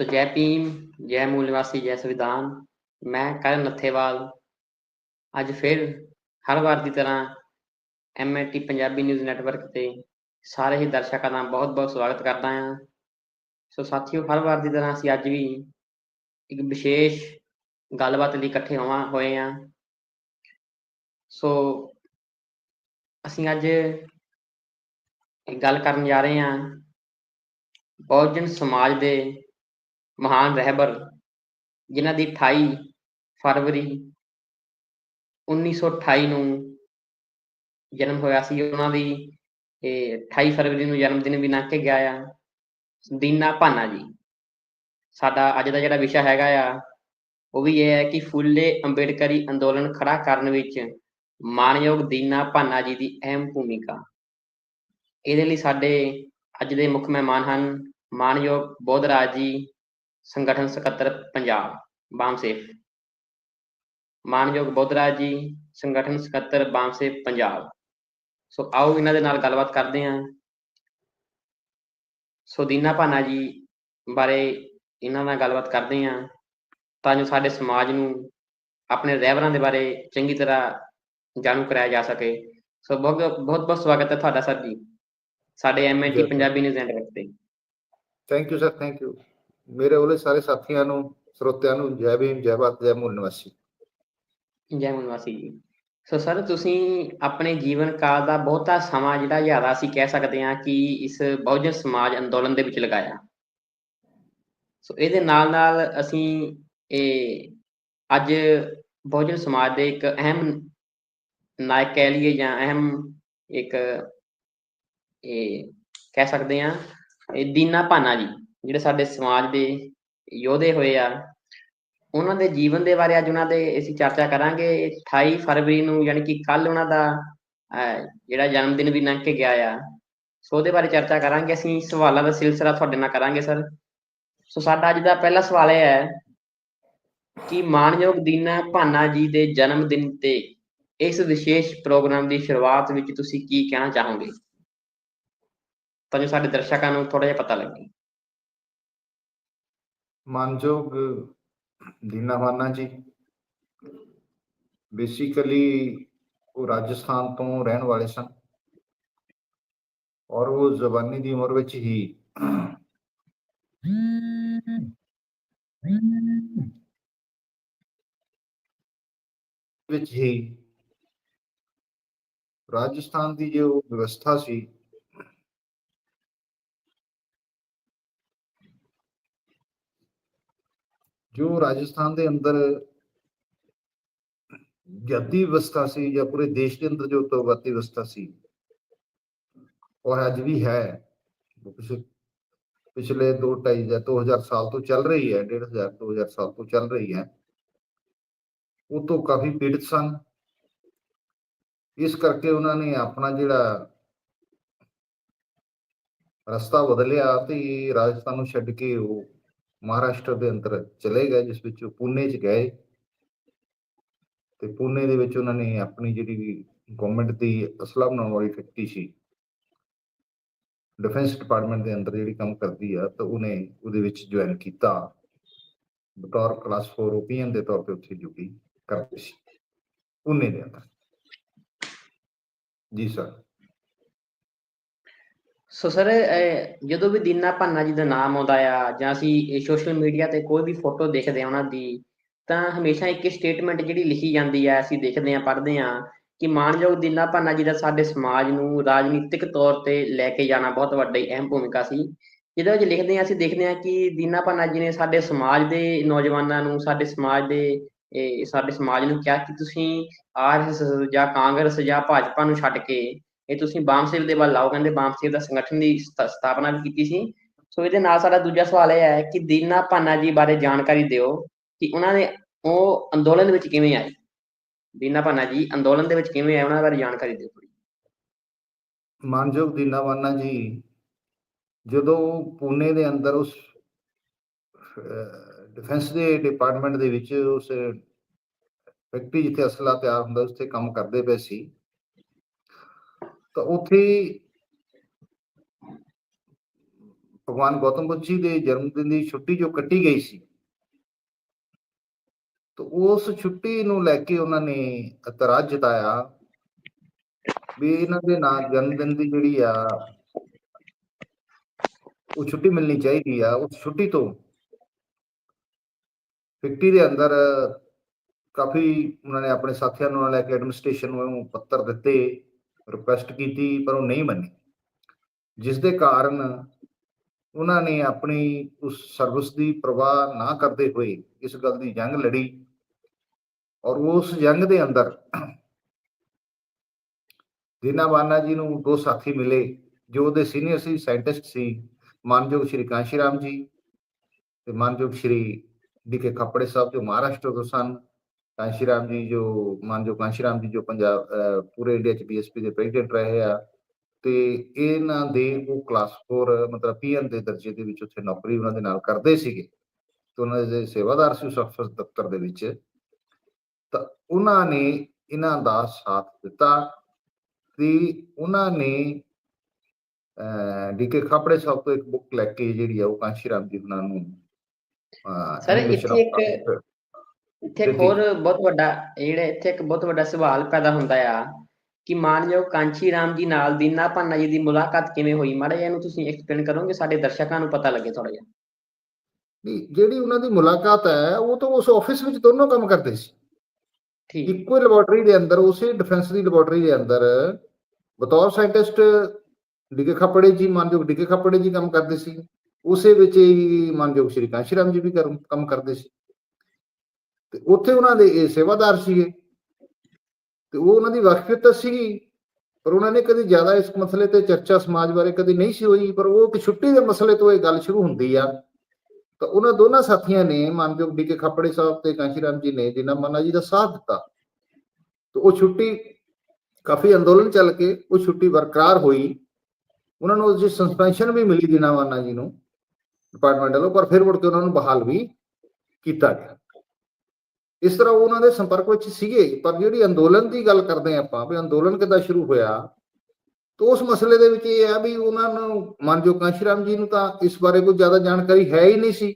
ਸੋ ਜੈ ਭੀਮ, ਜੈ ਮੂਲ ਨਿਵਾਸੀ ਜੈ ਸੰਵਿਧਾਨ, ਮੈਂ ਕਰਨ ਨੱਥੇਵਾਲ। ਅੱਜ ਫਿਰ ਹਰ ਵਾਰ ਦੀ ਤਰ੍ਹਾਂ ਐਮਐਟੀ ਪੰਜਾਬੀ ਨਿਊਜ਼ ਨੈਟਵਰਕ ਤੇ ਸਾਰੇ ਹੀ ਦਰਸ਼ਕਾਂ ਦਾ ਬਹੁਤ-ਬਹੁਤ ਸਵਾਗਤ ਕਰਦਾ ਹਾਂ। ਸੋ ਸਾਥੀਓ, ਹਰ ਵਾਰ ਦੀ ਤਰ੍ਹਾਂ ਅਸੀਂ ਅੱਜ ਵੀ ਇੱਕ ਵਿਸ਼ੇਸ਼ ਗੱਲਬਾਤ ਲਈ ਇਕੱਠੇ ਹੋਵਾਂ, ਹੋਏ ਹਾਂ। ਸੋ ਅਸੀਂ ਅੱਜ ਗੱਲ ਕਰਨ ਜਾ ਰਹੇ ਹਾਂ। ਬਹੁਜਨ ਸਮਾਜ ਦੇ ਮਹਾਨ ਰਹਿਬਰ ਜਿਨ੍ਹਾਂ ਦੀ 28 ਫਰਵਰੀ 1928 ਨੂੰ ਜਨਮ ਹੋਇਆ ਸੀ, ਉਹਨਾਂ ਦੀ, ਇਹ 28 ਫਰਵਰੀ ਨੂੰ ਜਨਮ ਦਿਨ ਵੀ ਲੰਘ ਕੇ ਗਿਆ ਆ। ਦੀਨਾ ਭਾਨਾ ਜੀ, ਸਾਡਾ ਅੱਜ ਦਾ ਜਿਹੜਾ ਵਿਸ਼ਾ ਹੈਗਾ ਆ, ਉਹ ਵੀ ਇਹ ਹੈ ਕਿ ਫੁੱਲੇ ਅੰਬੇਡਕਰੀ ਅੰਦੋਲਨ ਖੜਾ ਕਰਨ ਵਿੱਚ ਮਾਨਯੋਗ ਦੀਨਾ ਭਾਨਾ ਜੀ ਦੀ ਅਹਿਮ ਭੂਮਿਕਾ। ਇਹਦੇ ਲਈ ਸਾਡੇ ਅੱਜ ਦੇ ਮੁੱਖ ਮਹਿਮਾਨ ਹਨ ਮਾਨਯੋਗ ਬੋਧਰਾਜ ਜੀ ਸੰਗਠਨ ਸਕੱਤਰ ਪੰਜਾਬ ਬਾਮਸੇਫ। ਮਾਨਯੋਗ ਬੋਧਰਾਜ ਜੀ ਸੰਗਠਨ ਸਕੱਤਰ ਬਾਮਸੇਫ ਪੰਜਾਬ। ਸੋ ਆਓ ਇਹਨਾਂ ਦੇ ਨਾਲ ਗੱਲਬਾਤ ਕਰਦੇ ਹਾਂ। ਸੋ ਦੀਨਾ ਭਾਨਾ ਜੀ ਬਾਰੇ ਇਹਨਾਂ ਨਾਲ ਗੱਲਬਾਤ ਕਰਦੇ ਹਾਂ ਤਾਂ ਜੋ ਸਾਡੇ ਸਮਾਜ ਨੂੰ ਆਪਣੇ ਰਹਿਬਰਾਂ ਦੇ ਬਾਰੇ ਚੰਗੀ ਤਰ੍ਹਾਂ ਜਾਣੂ ਕਰਾਇਆ ਜਾ ਸਕੇ। ਸੋ ਬਹੁਤ ਬਹੁਤ ਬਹੁਤ ਸਵਾਗਤ ਹੈ ਤੁਹਾਡਾ ਸਰ ਜੀ ਸਾਡੇ MAT ji. Punjabi news network ਤੇ। Thank you sir thank you ਮੇਰੇ ਵੱਲੋਂ ਸਾਰੇ ਸਾਥੀਆਂ ਨੂੰ, ਸਰੋਤਿਆਂ ਨੂੰ ਜੈ ਭੀਮ, ਜੈ ਭਾਰਤ, ਜੈ ਮੂਲ ਨਿਵਾਸੀ। ਜੈ ਮਨਵਾਸੀ ਜੀ। ਸੋ ਸਰ ਤੁਸੀਂ ਆਪਣੇ ਜੀਵਨ ਕਾਲ ਦਾ ਬਹੁਤਾ ਸਮਾਂ ਜਿਹੜਾ ਜ਼ਿਆਦਾ ਅਸੀਂ ਕਹਿ ਸਕਦੇ ਹਾਂ ਕਿ ਇਸ ਬਹੁਜਨ ਸਮਾਜ ਅੰਦੋਲਨ ਦੇ ਵਿੱਚ ਲਗਾਇਆ। ਸੋ ਇਹਦੇ ਨਾਲ ਨਾਲ ਅਸੀਂ ਇਹ ਅੱਜ ਬਹੁਜਨ ਸਮਾਜ ਦੇ ਇੱਕ ਅਹਿਮ ਨਾਇਕ ਕਹਿ ਲਈਏ ਜਾਂ ਅਹਿਮ ਇੱਕ ਇਹ ਕਹਿ ਸਕਦੇ ਹਾਂ, ਇਹ ਦੀਨਾ ਭਾਨਾ ਜੀ। ਜਿਹੜੇ ਸਾਡੇ ਸਮਾਜ ਦੇ ਯੋਧੇ ਹੋਏ ਆ, ਉਹਨਾਂ ਦੇ ਜੀਵਨ ਦੇ ਬਾਰੇ ਅੱਜ ਉਹਨਾਂ ਦੇ ਅਸੀਂ ਚਰਚਾ ਕਰਾਂਗੇ। 28 ਫਰਵਰੀ ਨੂੰ ਯਾਨੀ ਕਿ ਕੱਲ ਉਹਨਾਂ ਦਾ ਜਿਹੜਾ ਜਨਮ ਦਿਨ ਵੀ ਲੰਘ ਕੇ ਗਿਆ ਆ, ਸੋ ਉਹਦੇ ਬਾਰੇ ਚਰਚਾ ਕਰਾਂਗੇ। ਅਸੀਂ ਸਵਾਲਾਂ ਦਾ ਸਿਲਸਿਲਾ ਤੁਹਾਡੇ ਨਾਲ ਕਰਾਂਗੇ, ਸਰ। ਸੋ ਸਾਡਾ ਅੱਜ ਦਾ ਪਹਿਲਾ ਸਵਾਲ ਇਹ ਹੈ ਕਿ ਮਾਨਯੋਗ ਦੀਨਾ ਭਾਨਾ ਜੀ ਦੇ ਜਨਮ ਦਿਨ ਤੇ ਇਸ ਵਿਸ਼ੇਸ਼ ਪ੍ਰੋਗਰਾਮ ਦੀ ਸ਼ੁਰੂਆਤ ਵਿੱਚ ਤੁਸੀਂ ਕੀ ਕਹਿਣਾ ਚਾਹੋਗੇ? ਤਾਂ ਜੋ ਸਾਡੇ ਦਰਸ਼ਕਾਂ ਨੂੰ ਥੋੜਾ ਜਿਹਾ ਪਤਾ ਲੱਗੇ। ਮਾਨਯੋਗ ਦੀਨਾਵਾਨਾ ਜੀ। ਬੇਸਿਕਲੀ ਉਹ ਰਾਜਸਥਾਨ ਤੋਂ ਰਹਿਣ ਵਾਲੇ ਸਨ। ਔਰ ਉਹ ਜ਼ਬਾਨੀ ਦੀ ਉਮਰ ਵਿੱਚ ਹੀ ਵਿੱਚ ਹੀ ਰਾਜਸਥਾਨ ਦੀ ਜੋ ਵਿਵਸਥਾ ਸੀ ਜੋ ਰਾਜਸਥਾਨ ਦੇ ਅੰਦਰ ਜਾਤੀ ਵਿਵਸਥਾ ਸੀ ਜਾਂ ਪੂਰੇ ਦੇਸ਼ ਦੇ ਅੰਦਰ ਜੋ ਤੌਗਾਤੀ ਵਿਵਸਥਾ ਸੀ ਔਰ ਅੱਜ ਵੀ ਹੈ। ਪਿਛਲੇ 2 ਢਾਈ ਜਾਂ 2000 ਸਾਲ ਤੋਂ ਚੱਲ ਰਹੀ ਹੈ 1500 2000 ਸਾਲ ਤੋਂ ਚੱਲ ਰਹੀ ਹੈ। ਉਹ ਤੋਂ ਕਾਫੀ ਪੀੜਤ ਸਨ। ਇਸ ਕਰਕੇ ਉਹਨਾਂ ਨੇ ਆਪਣਾ ਜਿਹੜਾ ਰਸਤਾ ਬਦਲਿਆ ਤੇ ਰਾਜਸਥਾਨ ਨੂੰ ਛੱਡ ਕੇ ਉਹ ਮਹਾਰਾਸ਼ਟਰ ਦੇ ਅੰਦਰ ਚਲੇ ਗਏ, ਜਿਸ ਵਿੱਚ ਉਹ ਪੁਣੇ ਚ ਗਏ। ਤੇ ਪੁਣੇ ਦੇ ਵਿੱਚ ਉਹਨਾਂ ਨੇ ਆਪਣੀ ਜਿਹੜੀ ਗਵਰਨਮੈਂਟ ਦੀ ਅਸਲਾ ਬਣਾਉਣ ਵਾਲੀ ਫੈਕਟਰੀ ਸੀ ਡਿਫੈਂਸ ਡਿਪਾਰਟਮੈਂਟ ਦੇ ਅੰਦਰ ਜਿਹੜੀ ਕੰਮ ਕਰਦੀ ਆ, ਤਾਂ ਉਹਨੇ ਉਹਦੇ ਵਿੱਚ ਜੁਆਇਨ ਕੀਤਾ। ਬਤੌਰ ਕਲਾਸ 4 ਓਪੀਨੀਅਨ ਦੇ ਤੌਰ ਤੇ ਉੱਥੇ ਡਿਊਟੀ ਕਰਦੀ ਸੀ। ਪੁਣੇ ਦੇ ਅੰਦਰ। ਜੀ ਸਰ ਸੋ ਸਰ ਜਦੋਂ ਵੀ ਦੀਨਾ ਭਾਨਾ ਜੀ ਦਾ ਨਾਮ ਆਉਂਦਾ ਆ ਜਾਂ ਅਸੀਂ ਸੋਸ਼ਲ ਮੀਡੀਆ ਤੇ ਕੋਈ ਵੀ ਫੋਟੋ ਦੇਖਦੇ ਆ ਉਹਨਾਂ ਦੀ, ਤਾਂ ਹਮੇਸ਼ਾ ਇੱਕ ਸਟੇਟਮੈਂਟ ਜਿਹੜੀ ਲਿਖੀ ਜਾਂਦੀ ਆ, ਅਸੀਂ ਦੇਖਦੇ ਆ, ਪੜ੍ਹਦੇ ਆ ਕਿ ਮਾਨਯੋਗ ਦੀਨਾ ਭਾਨਾ ਜੀ ਦਾ ਸਾਡੇ ਸਮਾਜ ਨੂੰ ਰਾਜਨੀਤਿਕ ਤੌਰ ਤੇ ਲੈ ਕੇ ਜਾਣਾ ਬਹੁਤ ਵੱਡੀ ਅਹਿਮ ਭੂਮਿਕਾ ਸੀ। ਜਿਹਦੇ ਵਿੱਚ ਲਿਖਦੇ ਆ, ਅਸੀਂ ਦੇਖਦੇ ਆ ਕਿ ਦੀਨਾ ਭਾਨਾ ਜੀ ਨੇ ਸਾਡੇ ਸਮਾਜ ਦੇ ਨੌਜਵਾਨਾਂ ਨੂੰ, ਸਾਡੇ ਸਮਾਜ ਦੇ ਸਾਡੇ ਸਮਾਜ ਨੂੰ ਕਿਹਾ ਕਿ ਤੁਸੀਂ ਆਰਐਸਐਸ ਜਾਂ ਕਾਂਗਰਸ ਜਾਂ ਭਾਜਪਾ ਨੂੰ ਛੱਡ ਕੇ ਇਹ ਤੁਸੀਂ ਬਾਮਸੇਵ ਦੇ ਵੱਲ ਲਾਓ ਕਹਿੰਦੇ ਬਾਮਸੇਵ ਦਾ ਸੰਗਠਨ ਦੀ ਸਥਾਪਨਾ ਵੀ ਕੀਤੀ ਸੀ। ਸੋ ਇਹਦੇ ਨਾਲ ਸਾਡਾ ਦੂਜਾ ਸਵਾਲ ਇਹ ਹੈ ਕਿ ਦੀਨਾ ਭਾਨਾ ਜੀ ਬਾਰੇ ਜਾਣਕਾਰੀ ਦਿਓ ਕਿ ਉਹਨਾਂ ਨੇ ਉਹ ਅੰਦੋਲਨ ਵਿੱਚ ਕਿਵੇਂ ਆਏ। ਦੀਨਾ ਭਾਨਾ ਜੀ, ਅੰਦੋਲਨ ਦੇ ਵਿੱਚ ਕਿਵੇਂ ਆਏ, ਉਹਨਾਂ ਬਾਰੇ ਜਾਣਕਾਰੀ ਦਿਓ ਥੋੜੀ ਮਾਨਯੋਗ ਦੀਨਾਵਾਨਾ ਜੀ, ਜਦੋਂ ਪੂਨੇ ਦੇ ਅੰਦਰ ਉਸ ਡਿਫੈਂਸ ਦੇ ਡਿਪਾਰਟਮੈਂਟ ਦੇ ਵਿੱਚ ਉਸ ਫੈਕਟਰੀ ਜਿੱਥੇ ਅਸਲਾ ਤਿਆਰ ਹੁੰਦਾ ਉੱਥੇ ਕੰਮ ਕਰਦੇ ਪਏ ਸੀ ਤਾਂ ਉੱਥੇ ਭਗਵਾਨ ਗੌਤਮ ਬੁੱਧ ਜੀ ਦੇ ਜਨਮ ਦਿਨ ਦੀ ਛੁੱਟੀ ਜੋ ਕੱਟੀ ਗਈ ਸੀ, ਤਾਂ ਉਸ ਛੁੱਟੀ ਨੂੰ ਲੈ ਕੇ ਉਹਨਾਂ ਨੇ ਇਤਰਾਜ਼ ਜਤਾਇਆ ਵੀ ਇਹਨਾਂ ਦੇ ਨਾਲ ਜਨਮ ਦਿਨ ਦੀ ਜਿਹੜੀ ਆ, ਉਹ ਛੁੱਟੀ ਮਿਲਣੀ ਚਾਹੀਦੀ ਆ, ਉਸ ਛੁੱਟੀ ਤੋਂ ਫੈਕਟਰੀ ਦੇ ਅੰਦਰ ਕਾਫੀ ਉਹਨਾਂ ਨੇ ਆਪਣੇ ਸਾਥੀਆਂ ਨੂੰ ਨਾਲ ਲੈ ਕੇ ਐਡਮਿਨਿਸਟ੍ਰੇਸ਼ਨ ਨੂੰ ਪੱਤਰ ਦਿੱਤੇ। ਰਿਕੁਐਸਟ ਕੀਤੀ, ਪਰ ਉਹ ਨਹੀਂ ਮੰਨੀ। ਜਿਸ ਦੇ ਕਾਰਨ ਉਹਨਾਂ ਨੇ ਆਪਣੀ ਉਸ ਸਰਵਿਸ ਦੀ ਪ੍ਰਵਾਹ ਨਾ ਕਰਦੇ ਹੋਏ ਇਸ ਗੱਲ ਦੀ ਜੰਗ ਲੜੀ ਔਰ ਉਸ ਜੰਗ ਦੇ ਅੰਦਰ ਦੀਨਾਬਾਨਾ ਜੀ ਨੂੰ ਦੋ ਸਾਥੀ ਮਿਲੇ, ਜੋ ਉਹਦੇ ਸੀਨੀਅਰ ਸੀ ਸਾਇੰਟਿਸਟ ਸੀ, ਮਾਨਯੋਗ ਸ਼੍ਰੀ ਕਾਂਸ਼ੀ ਰਾਮ ਜੀ ਤੇ ਮਾਨਯੋਗ ਸ਼੍ਰੀ ਡੀਕੇ ਕੱਪੜੇ ਸਾਹਿਬ, ਜੋ ਮਹਾਰਾਸ਼ਟਰ ਤੋਂ ਸਨ। ਕਾਂਸ਼ੀ ਰਾਮ ਜੀ ਜੋ ਮਾਨਯੋਗ ਕਾਂਸ਼ੀ ਰਾਮ ਜੀ ਜੋ ਪੰਜਾਬ ਪੂਰੇ ਇੰਡੀਆ ਚ ਬੀਐਸਪੀ ਦੇ ਪ੍ਰੈਜ਼ੀਡੈਂਟ ਰਹੇ ਆ ਤੇ ਇਹਨਾਂ ਦੇ ਉਹ ਕਲਾਸ 4 ਮਤਲਬ ਪੀਐਨ ਦੇ ਦਰਜੇ ਦੇ ਵਿੱਚ ਉੱਥੇ ਨੌਕਰੀ ਉਹਨਾਂ ਦੇ ਨਾਲ ਕਰਦੇ ਸੀਗੇ। ਤੇ ਉਹਨਾਂ ਦੇ ਸੇਵਾਦਾਰ ਸੀ ਉਸ ਅਫਸਰ ਦਫ਼ਤਰ ਦੇ ਵਿੱਚ। ਤਾਂ ਉਹਨਾਂ ਨੇ ਇਹਨਾਂ ਦਾ ਸਾਥ ਦਿੱਤਾ ਤੇ ਉਹਨਾਂ ਨੇ ਡੀਕੇ ਖਾਪੜੇ ਸਾਹਿਬ ਤੋਂ ਇੱਕ ਬੁੱਕ ਲੈ ਕੇ ਜਿਹੜੀ ਆ ਉਹ ਕਾਂਸ਼ੀ ਰਾਮ ਜੀ ਉਹਨਾਂ ਨੂੰ animation ਇੱਥੇ ਇੱਕ- ਇੱਥੇ ਇੱਕ। ਹੋਰ ਬਹੁਤ ਵੱਡਾ ਜਿਹੜਾ ਇੱਥੇ ਇੱਕ ਬਹੁਤ ਵੱਡਾ ਸਵਾਲ ਪੈਦਾ ਹੁੰਦਾ ਆ ਕਿ ਮਾਨਯੋਗ ਕਾਂਚੀ ਰਾਮ ਜੀ ਨਾਲ ਦੀਨਾ ਭਾਨਾ ਜੀ ਦੀ ਮੁਲਾਕਾਤ ਕਿਵੇਂ ਹੋਈ? ਮਾੜਾ ਜਿਹਾ ਇਹਨੂੰ ਤੁਸੀਂ ਐਕਸਪਲੇਨ ਕਰੋਗੇ ਸਾਡੇ ਦਰਸ਼ਕਾਂ ਨੂੰ ਪਤਾ ਲੱਗੇ ਥੋੜਾ ਜਿਹਾ। ਨਹੀਂ, ਜਿਹੜੀ ਉਹਨਾਂ ਦੀ ਮੁਲਾਕਾਤ ਹੈ ਉਹ ਤਾਂ ਉਸ ਆਫਿਸ ਵਿੱਚ ਦੋਨੋਂ ਕੰਮ ਕਰਦੇ ਸੀ। ਠੀਕ। ਇੱਕੋ ਲੈਬੋਰੇਟਰੀ ਦੇ ਅੰਦਰ ਉਸੇ ਡਿਫੈਂਸ ਦੀ ਲੈਬੋਰੇਟਰੀ ਦੇ ਅੰਦਰ ਬਤੌਰ ਸਾਇੰਟਿਸਟ ਡੀਕੇ ਖੱਪੜੇ ਜੀ ਮਾਨਯੋਗ ਡੀਕੇ ਖੱਪੜੇ ਜੀ ਕੰਮ ਕਰਦੇ ਸੀ। ਉਸੇ ਵਿੱਚ ਹੀ ਮਾਨਯੋਗ ਸ਼੍ਰੀ ਕਾਂਸ਼ੀ ਰਾਮ ਜੀ ਵੀ ਕੰਮ ਕਰਦੇ ਸੀ। ਤੇ ਉੱਥੇ ਉਹਨਾਂ ਦੇ ਇਹ ਸੇਵਾਦਾਰ ਸੀਗੇ। ਤੇ ਉਹ ਉਹਨਾਂ ਦੀ ਵਾਕਫੀਅਤ ਸੀਗੀ, ਪਰ ਉਹਨਾਂ ਨੇ ਕਦੀ ਜ਼ਿਆਦਾ ਇਸ ਮਸਲੇ ਤੇ ਚਰਚਾ ਸਮਾਜ ਬਾਰੇ ਕਦੀ ਨਹੀਂ ਸੀ ਹੋਈ, ਪਰ ਉਹ ਇੱਕ ਛੁੱਟੀ ਦੇ ਮਸਲੇ ਤੋਂ ਇਹ ਗੱਲ ਸ਼ੁਰੂ ਹੁੰਦੀ ਆ। ਤਾਂ ਉਹਨਾਂ ਦੋਨਾਂ ਸਾਥੀਆਂ ਨੇ, ਮਾਨਯੋਗ ਡੀਕੇ ਖੱਪੜੇ ਸਾਹਿਬ ਤੇ ਕਾਂਸ਼ੀ ਰਾਮ ਜੀ ਨੇ, ਜਿਨ੍ਹਾਂ ਮਾਨਾ ਜੀ ਦਾ ਸਾਥ ਦਿੱਤਾ, ਤੇ ਉਹ ਛੁੱਟੀ ਕਾਫੀ ਅੰਦੋਲਨ ਚੱਲ ਕੇ ਉਹ ਛੁੱਟੀ ਬਰਕਰਾਰ ਹੋਈ। ਉਹਨਾਂ ਨੂੰ ਉਸ ਦੀ ਸਸਪੈਂਸ਼ਨ ਵੀ ਮਿਲੀ ਦਿਨਾ ਮਾਨਾ ਜੀ ਨੂੰ ਡਿਪਾਰਟਮੈਂਟ ਵੱਲੋਂ, ਪਰ ਫਿਰ ਮੁੜ ਕੇ ਉਹਨਾਂ ਨੂੰ ਬਹਾਲ ਵੀ ਕੀਤਾ ਗਿਆ। ਇਸ ਤਰ੍ਹਾਂ ਉਹਨਾਂ ਦੇ ਸੰਪਰਕ ਵਿੱਚ ਸੀਗੇ, ਪਰ ਜਿਹੜੀ ਅੰਦੋਲਨ ਦੀ ਗੱਲ ਕਰਦੇ ਹਾਂ ਆਪਾਂ, ਵੀ ਅੰਦੋਲਨ ਕਿੱਦਾਂ ਸ਼ੁਰੂ ਹੋਇਆ, ਤਾਂ ਉਸ ਮਸਲੇ ਦੇ ਵਿੱਚ ਇਹ ਹੈ ਵੀ ਉਹਨਾਂ ਨੂੰ ਮਾਨਯੋਗ ਕਾਂਸ਼ੀ ਜੀ ਨੂੰ ਤਾਂ ਇਸ ਬਾਰੇ ਕੋਈ ਜ਼ਿਆਦਾ ਜਾਣਕਾਰੀ ਹੈ ਹੀ ਨਹੀਂ ਸੀ।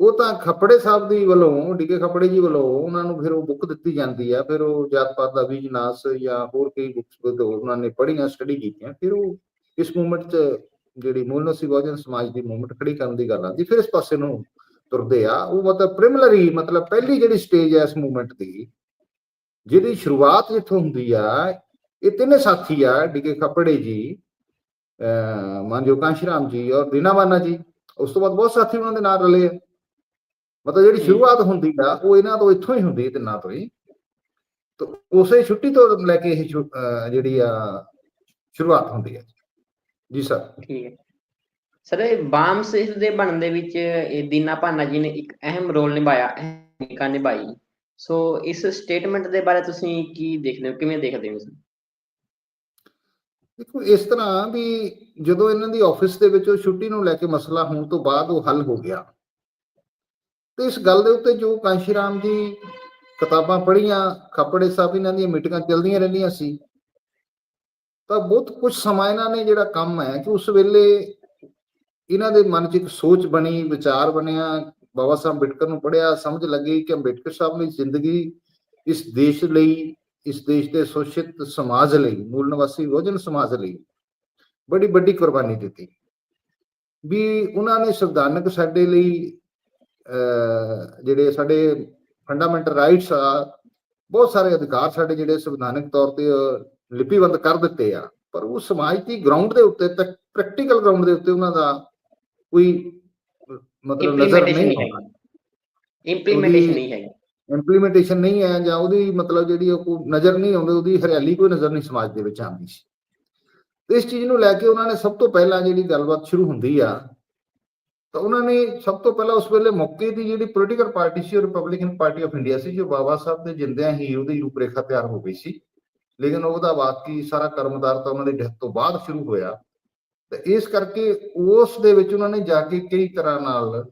ਉਹ ਤਾਂ ਖੱਪੜੇ ਸਾਹਿਬ ਦੀ ਵੱਲੋਂ ਡੀਕੇ ਖੱਪੜੇ ਜੀ ਵੱਲੋਂ ਉਹਨਾਂ ਨੂੰ ਫਿਰ ਉਹ ਬੁੱਕ ਦਿੱਤੀ ਜਾਂਦੀ ਆ, ਫਿਰ ਉਹ ਜਾਤ ਪਾਤ ਦਾ ਵਿਜਨਾਸ ਜਾਂ ਹੋਰ ਕਈ ਬੁੱਕਸ ਉਹਨਾਂ ਨੇ ਪੜ੍ਹੀਆਂ ਸਟੱਡੀ ਕੀਤੀਆਂ, ਫਿਰ ਉਹ ਇਸ ਮੂਵਮੈਂਟ 'ਚ ਜਿਹੜੀ ਮੂਲਨਸੀ ਬਹੁਜਨ ਸਮਾਜ ਦੀ ਮੂਵਮੈਂਟ ਖੜੀ ਕਰਨ ਦੀ ਗੱਲ ਆਉਂਦੀ, ਫਿਰ ਇਸ ਪਾਸੇ ਨੂੰ ਤੁਰਦੇ ਆ ਉਹ ਮਤਲਬ ਪ੍ਰੀਮਿਲਰੀ ਮਤਲਬ ਪਹਿਲੀ ਜਿਹੜੀ ਸਟੇਜ ਹੈ ਇਸ ਮੂਵਮੈਂਟ ਦੀ ਜਿਹਦੀ ਸ਼ੁਰੂਆਤ ਜਿੱਥੋਂ ਹੁੰਦੀ ਆ ਇਹ ਤਿੰਨੇ ਸਾਥੀ ਆ ਡੀਕੇ ਖੱਪੜੇ ਜੀ ਅਹ ਮਾਨਯੋਗ ਕਾਂਸ਼ੀ ਰਾਮ ਜੀ ਔਰ ਦੀਨਾਵਾਨਾ ਜੀ। ਉਸ ਤੋਂ ਬਾਅਦ ਬਹੁਤ ਸਾਥੀ ਉਹਨਾਂ ਦੇ ਨਾਲ ਰਲੇ ਆ। ਮਤਲਬ ਜਿਹੜੀ। ਸ਼ੁਰੂਆਤ ਹੁੰਦੀ ਆ ਉਹ ਇਹਨਾਂ ਤੋਂ ਇੱਥੋਂ ਹੀ ਹੁੰਦੀ ਤਿੰਨਾਂ ਤੋਂ ਹੀ। ਤਾਂ ਉਸੇ ਛੁੱਟੀ ਤੋਂ ਲੈ ਕੇ ਇਹ ਜਿਹੜੀ ਆ ਸ਼ੁਰੂਆਤ ਹੁੰਦੀ ਹੈ ਜੀ ਸਰ। ਠੀਕ। ਹੈ ਸਰ ਇਹ ਬਾਮ ਸਿੱਖ ਦੇ ਬਣਨ ਦੇ ਵਿੱਚ ਦੀਨਾ ਭਾਨਾ ਜੀ ਨੇ ਇੱਕ ਅਹਿਮ ਰੋਲ ਨਿਭਾਇਆ, ਅਹਿਮ ਭੂਮਿਕਾ ਨਿਭਾਈ। ਸੋ ਇਸ ਸਟੇਟਮੈਂਟ ਦੇ ਬਾਰੇ ਤੁਸੀਂ ਕੀ ਦੇਖਦੇ ਹੋ? ਕਿਵੇਂ ਦੇਖਦੇ ਹੋ ਦੇਖੋ, ਇਸ ਤਰ੍ਹਾਂ ਵੀ ਜਦੋਂ ਇਹਨਾਂ ਦੀ ਆਫਿਸ ਦੇ ਵਿੱਚ ਉਹ ਛੁੱਟੀ ਨੂੰ ਲੈ ਕੇ ਮਸਲਾ ਹੋਣ ਤੋਂ ਬਾਅਦ ਉਹ ਹੱਲ ਹੋ ਗਿਆ। ਤੇ ਇਸ ਗੱਲ ਦੇ ਉੱਤੇ ਜੋ ਕਾਂਸ਼ੀ ਰਾਮ ਜੀ ਕਿਤਾਬਾਂ ਪੜ੍ਹੀਆਂ, ਖੱਪੜੇ ਸਾਹਿਬ ਇਹਨਾਂ ਦੀਆਂ ਮੀਟਿੰਗਾਂ ਚੱਲਦੀਆਂ ਰਹਿੰਦੀਆਂ ਸੀ, ਤਾਂ ਬਹੁਤ ਕੁਝ ਸਮਾਂ ਇਹਨਾਂ ਨੇ ਜਿਹੜਾ ਕੰਮ ਹੈ ਕਿ ਉਸ ਵੇਲੇ ਇਹਨਾਂ ਦੇ ਮਨ 'ਚ ਇੱਕ ਸੋਚ ਬਣੀ ਵਿਚਾਰ ਬਣਿਆ ਬਾਬਾ ਸਾਹਿਬ ਅੰਬੇਡਕਰ ਨੂੰ ਪੜ੍ਹਿਆ ਸਮਝ ਲੱਗੀ ਕਿ ਅੰਬੇਡਕਰ ਸਾਹਿਬ ਨੇ ਜ਼ਿੰਦਗੀ ਇਸ ਦੇਸ਼ ਲਈ ਇਸ ਦੇਸ਼ ਦੇ ਸ਼ੋਸ਼ਿਤ ਸਮਾਜ ਲਈ ਮੂਲ ਨਿਵਾਸੀ ਬਹੁਜਨ ਸਮਾਜ ਲਈ ਬੜੀ ਵੱਡੀ ਕੁਰਬਾਨੀ ਦਿੱਤੀ। ਵੀ ਉਹਨਾਂ ਨੇ ਸੰਵਿਧਾਨਕ ਸਾਡੇ ਲਈ ਜਿਹੜੇ ਸਾਡੇ ਫੰਡਾਮੈਂਟਲ ਰਾਈਟਸ ਆ ਬਹੁਤ ਸਾਰੇ ਅਧਿਕਾਰ ਸਾਡੇ ਜਿਹੜੇ ਸੰਵਿਧਾਨਕ ਤੌਰ ਤੇ ਅਹ, ਲਿਪੀਬੰਦ ਕਰ ਦਿੱਤੇ ਆ ਪਰ ਉਹ ਸਮਾਜ ਦੀ ਗਰਾਊਂਡ ਦੇ ਉੱਤੇ ਪ੍ਰੈਕਟੀਕਲ ਗਰਾਊਂਡ ਦੇ ਉੱਤੇ ਉਹਨਾਂ ਦਾ ਕੋਈ ਮਤਲਬ ਨਜ਼ਰ ਨਹੀਂ ਆਉਂਦਾ। ਇੰਪਲੀਮੈਂਟੇਸ਼ਨ ਨਹੀਂ ਹੈਗੀ। ਇੰਪਲੀਮੈਂਟੇਸ਼ਨ ਨਹੀਂ ਹੈ ਜਾਂ ਉਹਦੀ ਮਤਲਬ ਜਿਹੜੀ ਉਹ ਨਜ਼ਰ ਨਹੀਂ ਆਉਂਦੀ ਉਹਦੀ ਹਰਿਆਲੀ ਕੋਈ ਨਜ਼ਰ ਨਹੀਂ ਸਮਾਜ ਦੇ ਵਿੱਚ ਆਉਂਦੀ ਸੀ। ਇਸ ਚੀਜ਼ ਨੂੰ ਲੈ ਕੇ ਉਹਨਾਂ ਨੇ ਸਭ ਤੋਂ ਪਹਿਲਾਂ ਜਿਹੜੀ ਗੱਲਬਾਤ ਸ਼ੁਰੂ ਹੁੰਦੀ ਆ ਤਾਂ ਉਹਨਾਂ ਨੇ ਸਭ ਤੋਂ ਪਹਿਲਾਂ ਉਸ ਵੇਲੇ ਮੌਕੇ ਦੀ ਜਿਹੜੀ ਪੋਲੀਟੀਕਲ ਪਾਰਟੀ ਸੀ ਉਹ ਰਿਪਬਲਿਕਨ ਪਾਰਟੀ ਆਫ ਇੰਡੀਆ ਸੀ ਜੋ ਬਾਬਾ ਸਾਹਿਬ ਦੇ ਜਿੰਦਿਆਂ ਹੀ ਉਹਦੀ ਰੂਪਰੇਖਾ ਤਿਆਰ ਹੋ ਗਈ ਸੀ। ਲੇਕਿਨ ਉਹਦਾ ਬਾਕੀ ਸਾਰਾ ਕਰਮਦਾਰ ਤਾਂ ਉਹਨਾਂ ਦੀ ਡੈਥ ਤੋਂ ਬਾਅਦ ਸ਼ੁਰੂ ਹੋਇਆ। ਤੇ ਇਸ ਕਰਕੇ ਉਸ ਦੇ ਵਿੱਚ ਉਹਨਾਂ ਨੇ ਜਾ ਕੇ ਕਈ ਤਰ੍ਹਾਂ ਨਾਲ